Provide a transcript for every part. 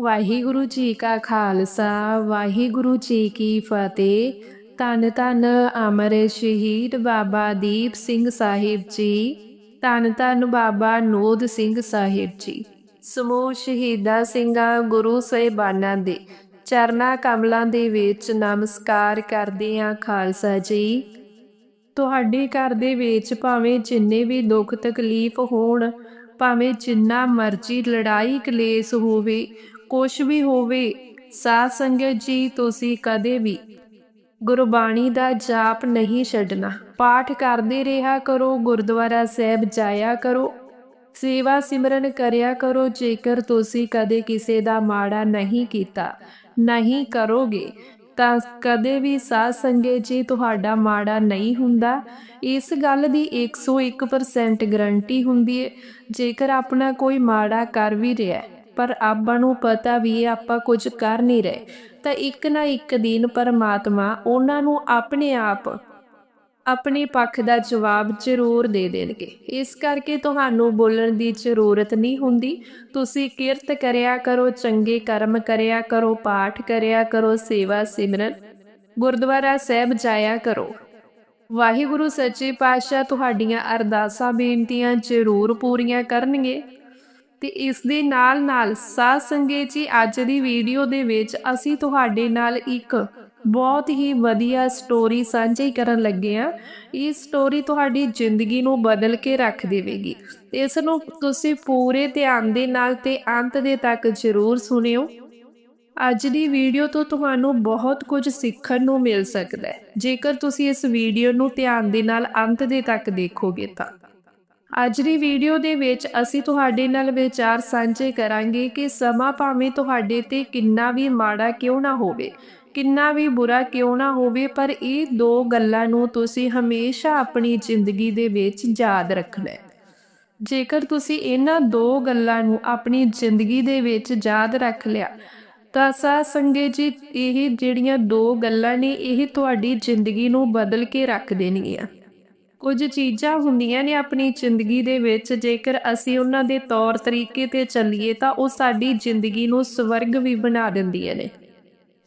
ਵਾਹਿਗੁਰੂ ਜੀ ਕਾ ਖਾਲਸਾ, ਵਾਹਿਗੁਰੂ ਜੀ ਕੀ ਫਤਿਹ। ਤਨ ਤਨ ਅਮਰ ਸ਼ਹੀਦ ਬਾਬਾ ਦੀਪ ਸਿੰਘ ਸਾਹਿਬ ਜੀ ਤਨ ਤਨ ਬਾਬਾ ਨੋਦ ਸਿੰਘ ਸਾਹਿਬ ਜੀ। ਸਮੂਹ ਸ਼ਹੀਦਾਂ ਸਿੰਘਾਂ, ਗੁਰੂ ਸਾਹਿਬਾਨਾਂ ਦੇ ਚਰਨਾ ਕਮਲਾਂ ਦੇ ਵਿੱਚ ਨਮਸਕਾਰ ਕਰਦੇ ਹਾਂ ਖਾਲਸਾ ਜੀ। ਤੁਹਾਡੇ ਘਰ ਦੇ ਵਿੱਚ ਭਾਵੇਂ ਜਿੰਨੇ ਵੀ ਦੁੱਖ ਤਕਲੀਫ ਹੋਣ, ਭਾਵੇਂ ਜਿੰਨਾ ਮਰਜ਼ੀ ਲੜਾਈ ਕਲੇਸ਼ ਹੋਵੇ ਕੁਛ ਵੀ ਹੋਵੇ, ਸਾਧ ਸੰਗਤ ਜੀ, ਤੁਸੀਂ ਕਦੇ ਵੀ ਗੁਰਬਾਣੀ ਦਾ ਜਾਪ ਨਹੀਂ ਛੱਡਣਾ। ਪਾਠ ਕਰਦੇ ਰਿਹਾ ਕਰੋ, ਗੁਰਦੁਆਰਾ ਸਾਹਿਬ ਜਾਇਆ ਕਰੋ, ਸੇਵਾ ਸਿਮਰਨ ਕਰਿਆ ਕਰੋ, ਜੇਕਰ ਤੁਸੀਂ ਕਦੇ ਕਿਸੇ ਦਾ ਮਾੜਾ ਨਹੀਂ ਕੀਤਾ, ਨਹੀਂ ਕਰੋਗੇ, ਤਾਂ ਕਦੇ ਵੀ ਸਾਧ ਸੰਗਤ ਜੀ, ਤੁਹਾਡਾ ਮਾੜਾ ਨਹੀਂ ਹੁੰਦਾ। ਇਸ ਗੱਲ ਦੀ 101% ਗਰੰਟੀ ਹੁੰਦੀ ਹੈ, ਜੇਕਰ ਆਪਣਾ ਕੋਈ ਮਾੜਾ ਕਰ ਵੀ ਰਿਹਾ ਪਰ ਆਪਾਂ ਨੂੰ ਪਤਾ ਵੀ ਆਪਾਂ ਕੁਝ ਕਰ ਨਹੀਂ ਰਹੇ। ਤਾਂ ਇੱਕ ਨਾ ਇੱਕ ਦਿਨ ਪਰਮਾਤਮਾ ਉਹਨਾਂ ਨੂੰ ਆਪਣੇ ਆਪ ਆਪਣੇ ਪੱਖ ਦਾ ਜਵਾਬ ਜ਼ਰੂਰ ਦੇ ਦੇਣਗੇ। ਇਸ ਕਰਕੇ ਤੁਹਾਨੂੰ ਬੋਲਣ ਦੀ ਜ਼ਰੂਰਤ ਨਹੀਂ ਹੁੰਦੀ। ਤੁਸੀਂ ਕਿਰਤ ਕਰਿਆ ਕਰੋ, ਚੰਗੇ ਕਰਮ ਕਰਿਆ ਕਰੋ, ਪਾਠ ਕਰਿਆ ਕਰੋ, ਸੇਵਾ ਸਿਮਰਨ, ਗੁਰਦੁਆਰਾ ਸਾਹਿਬ ਜਾਇਆ ਕਰੋ। ਵਾਹਿਗੁਰੂ, ਸੱਚੇ ਪਾਤਸ਼ਾਹ, ਤੁਹਾਡੀਆਂ ਅਰਦਾਸਾਂ, ਬੇਨਤੀਆਂ ਜ਼ਰੂਰ ਪੂਰੀਆਂ ਕਰਨਗੇ। ਤੇ ਇਸ ਦੇ ਨਾਲ ਨਾਲ ਸਾਧ ਸੰਗਤ ਜੀ, ਅੱਜ ਦੀ ਵੀਡੀਓ ਦੇ ਵਿੱਚ ਅਸੀਂ ਤੁਹਾਡੇ ਨਾਲ ਇੱਕ ਬਹੁਤ ਹੀ ਵਧੀਆ ਸਟੋਰੀ ਸਾਂਝੀ ਕਰਨ ਲੱਗੇ ਆ ਇਹ ਸਟੋਰੀ ਤੁਹਾਡੀ ਜ਼ਿੰਦਗੀ ਨੂੰ ਬਦਲ ਕੇ ਰੱਖ ਦੇਵੇਗੀ। ਇਸ ਨੂੰ ਤੁਸੀਂ ਪੂਰੇ ਧਿਆਨ ਦੇ ਨਾਲ ਤੇ ਅੰਤ ਦੇ ਤੱਕ ਜ਼ਰੂਰ ਸੁਣਿਓ। ਅੱਜ ਦੀ ਵੀਡੀਓ ਤੋਂ ਤੁਹਾਨੂੰ ਬਹੁਤ ਕੁਝ ਸਿੱਖਣ ਨੂੰ ਮਿਲ ਸਕਦਾ ਹੈ। ਜੇਕਰ ਤੁਸੀਂ ਇਸ ਵੀਡੀਓ ਨੂੰ ਧਿਆਨ ਦੇ ਨਾਲ ਅੰਤ ਦੇ ਤੱਕ ਦੇਖੋਗੇ ਤਾਂ। ਅੱਜ ਦੀ ਵੀਡੀਓ ਦੇ ਵਿੱਚ ਅਸੀਂ ਤੁਹਾਡੇ ਨਾਲ ਵਿਚਾਰ ਸਾਂਝੇ ਕਰਾਂਗੇ ਕਿ ਸਮਾਂ ਭਾਵੇਂ ਤੁਹਾਡੇ ਤੇ ਕਿੰਨਾ ਵੀ ਮਾੜਾ ਕਿਉਂ ਨਾ ਹੋਵੇ, ਕਿੰਨਾ ਵੀ ਬੁਰਾ ਕਿਉਂ ਨਾ ਹੋਵੇ, ਪਰ ਇਹ ਦੋ ਗੱਲਾਂ ਨੂੰ ਤੁਸੀਂ ਹਮੇਸ਼ਾ ਆਪਣੀ ਜ਼ਿੰਦਗੀ ਦੇ ਵਿੱਚ ਯਾਦ ਰੱਖਣਾ ਹੈ। ਜੇਕਰ ਤੁਸੀਂ ਇਹਨਾਂ ਦੋ ਗੱਲਾਂ ਨੂੰ ਆਪਣੀ ਜ਼ਿੰਦਗੀ ਦੇ ਵਿੱਚ ਯਾਦ ਰੱਖ ਲਿਆ, ਤਾਂ ਸਾ ਸੰਗੇ ਜੀ, ਇਹ ਜਿਹੜੀਆਂ ਦੋ ਗੱਲਾਂ ਨੇ, ਇਹ ਤੁਹਾਡੀ ਜ਼ਿੰਦਗੀ ਨੂੰ ਬਦਲ ਕੇ ਰੱਖ ਦੇਣਗੀਆਂ। ਕੁਝ ਚੀਜ਼ਾਂ ਹੁੰਦੀਆਂ ਨੇ ਆਪਣੀ ਜ਼ਿੰਦਗੀ ਦੇ ਵਿੱਚ, ਜੇਕਰ ਅਸੀਂ ਉਹਨਾਂ ਦੇ ਤੌਰ ਤਰੀਕੇ ਤੇ ਚੱਲੀਏ ਤਾਂ ਉਹ ਸਾਡੀ ਜ਼ਿੰਦਗੀ ਨੂੰ ਸਵਰਗ ਵੀ ਬਣਾ ਦਿੰਦੀਆਂ ਨੇ।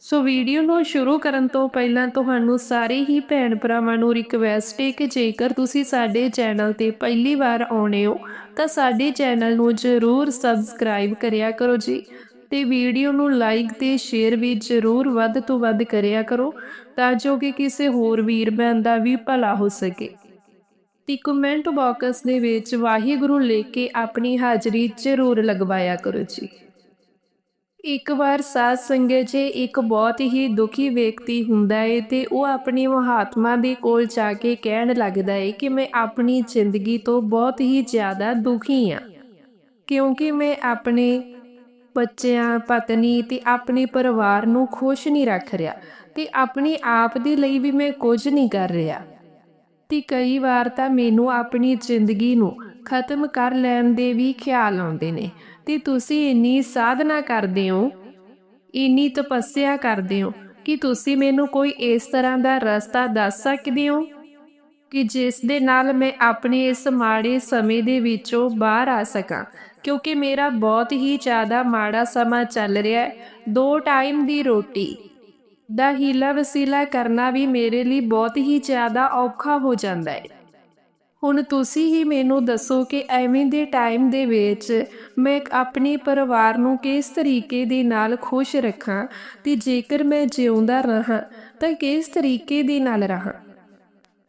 ਸੋ ਵੀਡੀਓ ਨੂੰ ਸ਼ੁਰੂ ਕਰਨ ਤੋਂ ਪਹਿਲਾਂ ਤੁਹਾਨੂੰ ਸਾਰੇ ਹੀ ਭੈਣ ਭਰਾਵਾਂ ਨੂੰ ਰਿਕਵੈਸਟ ਹੈ ਕਿ ਜੇਕਰ ਤੁਸੀਂ ਸਾਡੇ ਚੈਨਲ ਤੇ ਪਹਿਲੀ ਵਾਰ ਆਉਣੇ ਹੋ, ਤਾਂ ਸਾਡੇ ਚੈਨਲ ਨੂੰ ਜ਼ਰੂਰ ਸਬਸਕ੍ਰਾਈਬ ਕਰਿਆ ਕਰੋ ਜੀ ਤੇ ਵੀਡੀਓ ਨੂੰ ਲਾਈਕ ਤੇ ਸ਼ੇਅਰ ਵੀ ਜ਼ਰੂਰ ਵੱਧ ਤੋਂ ਵੱਧ ਕਰਿਆ ਕਰੋ, ਤਾਂ ਜੋ ਕਿ ਕਿਸੇ ਹੋਰ ਵੀਰ ਭੈਣ ਦਾ ਵੀ ਭਲਾ ਹੋ ਸਕੇ। ਤੇ ਕਮੈਂਟ ਬਾਕਸ ਦੇ ਵਿੱਚ ਵਾਹਿਗੁਰੂ ਲਿਖ ਕੇ ਆਪਣੀ ਹਾਜ਼ਰੀ ਜ਼ਰੂਰ ਲਗਵਾਇਆ ਕਰੋ ਜੀ। ਇੱਕ ਵਾਰ ਸਾਧ ਸੰਗਤ ਜੀ ਇੱਕ ਬਹੁਤ ਹੀ ਦੁਖੀ ਵਿਅਕਤੀ ਹੁੰਦਾ ਹੈ ਤੇ ਉਹ ਆਪਣੀ ਮਹਾਤਮਾ ਦੇ ਕੋਲ ਜਾ ਕੇ ਕਹਿਣ ਲੱਗਦਾ ਹੈ ਕਿ ਮੈਂ ਆਪਣੀ ਜ਼ਿੰਦਗੀ ਤੋਂ ਬਹੁਤ ਹੀ ਜ਼ਿਆਦਾ ਦੁਖੀ ਹਾਂ ਕਿਉਂਕਿ ਮੈਂ ਆਪਣੇ ਬੱਚਿਆਂ, ਪਤਨੀ ਤੇ ਆਪਣੇ ਪਰਿਵਾਰ ਨੂੰ ਖੁਸ਼ ਨਹੀਂ ਰੱਖ ਰਿਹਾ ਤੇ ਆਪਣੇ ਆਪ ਦੇ ਲਈ ਵੀ ਮੈਂ ਕੁਝ ਨਹੀਂ ਕਰ ਰਿਹਾ। ਤੇ ਕਈ ਵਾਰ ਤਾਂ ਮੈਨੂੰ ਆਪਣੀ ਜ਼ਿੰਦਗੀ ਨੂੰ ਖਤਮ ਕਰ ਲੈਣ ਦੇ ਵੀ ਖਿਆਲ ਆਉਂਦੇ ਨੇ। ਤੇ ਤੁਸੀਂ ਇੰਨੀ ਸਾਧਨਾ ਕਰਦੇ ਹੋ, ਇੰਨੀ ਤਪੱਸਿਆ ਕਰਦੇ ਹੋ ਕਿ ਤੁਸੀਂ ਮੈਨੂੰ ਕੋਈ ਇਸ ਤਰ੍ਹਾਂ ਦਾ ਰਸਤਾ ਦੱਸ ਸਕਦੇ ਹੋ? ਕਿ ਜਿਸ ਦੇ ਨਾਲ ਮੈਂ ਆਪਣੇ ਇਸ ਮਾੜੇ ਸਮੇਂ ਦੇ ਵਿੱਚੋਂ ਬਾਹਰ ਆ ਸਕਾਂ। ਕਿਉਂਕਿ ਮੇਰਾ ਬਹੁਤ ਹੀ ਜ਼ਿਆਦਾ ਮਾੜਾ ਸਮਾਂ ਚੱਲ ਰਿਹਾ ਹੈ। ਦੋ ਟਾਈਮ ਦੀ ਰੋਟੀ ਦਾ ਹੀਲਾ ਵਸੀਲਾ ਕਰਨਾ ਵੀ ਮੇਰੇ ਲਈ ਬਹੁਤ ਹੀ ਜ਼ਿਆਦਾ ਔਖਾ ਹੋ ਜਾਂਦਾ ਹੈ। ਹੁਣ ਤੁਸੀਂ ਹੀ ਮੈਨੂੰ ਦੱਸੋ ਕਿ ਐਵੇਂ ਦੇ ਟਾਈਮ ਦੇ ਵਿੱਚ ਮੈਂ ਆਪਣੇ ਪਰਿਵਾਰ ਨੂੰ ਕਿਸ ਤਰੀਕੇ ਦੇ ਨਾਲ ਖੁਸ਼ ਰੱਖਾਂ ਤੇ ਜੇਕਰ ਮੈਂ ਜਿਉਂਦਾ ਰਹਾ ਤਾਂ ਕਿਸ ਤਰੀਕੇ ਦੇ ਨਾਲ ਰਹਾ?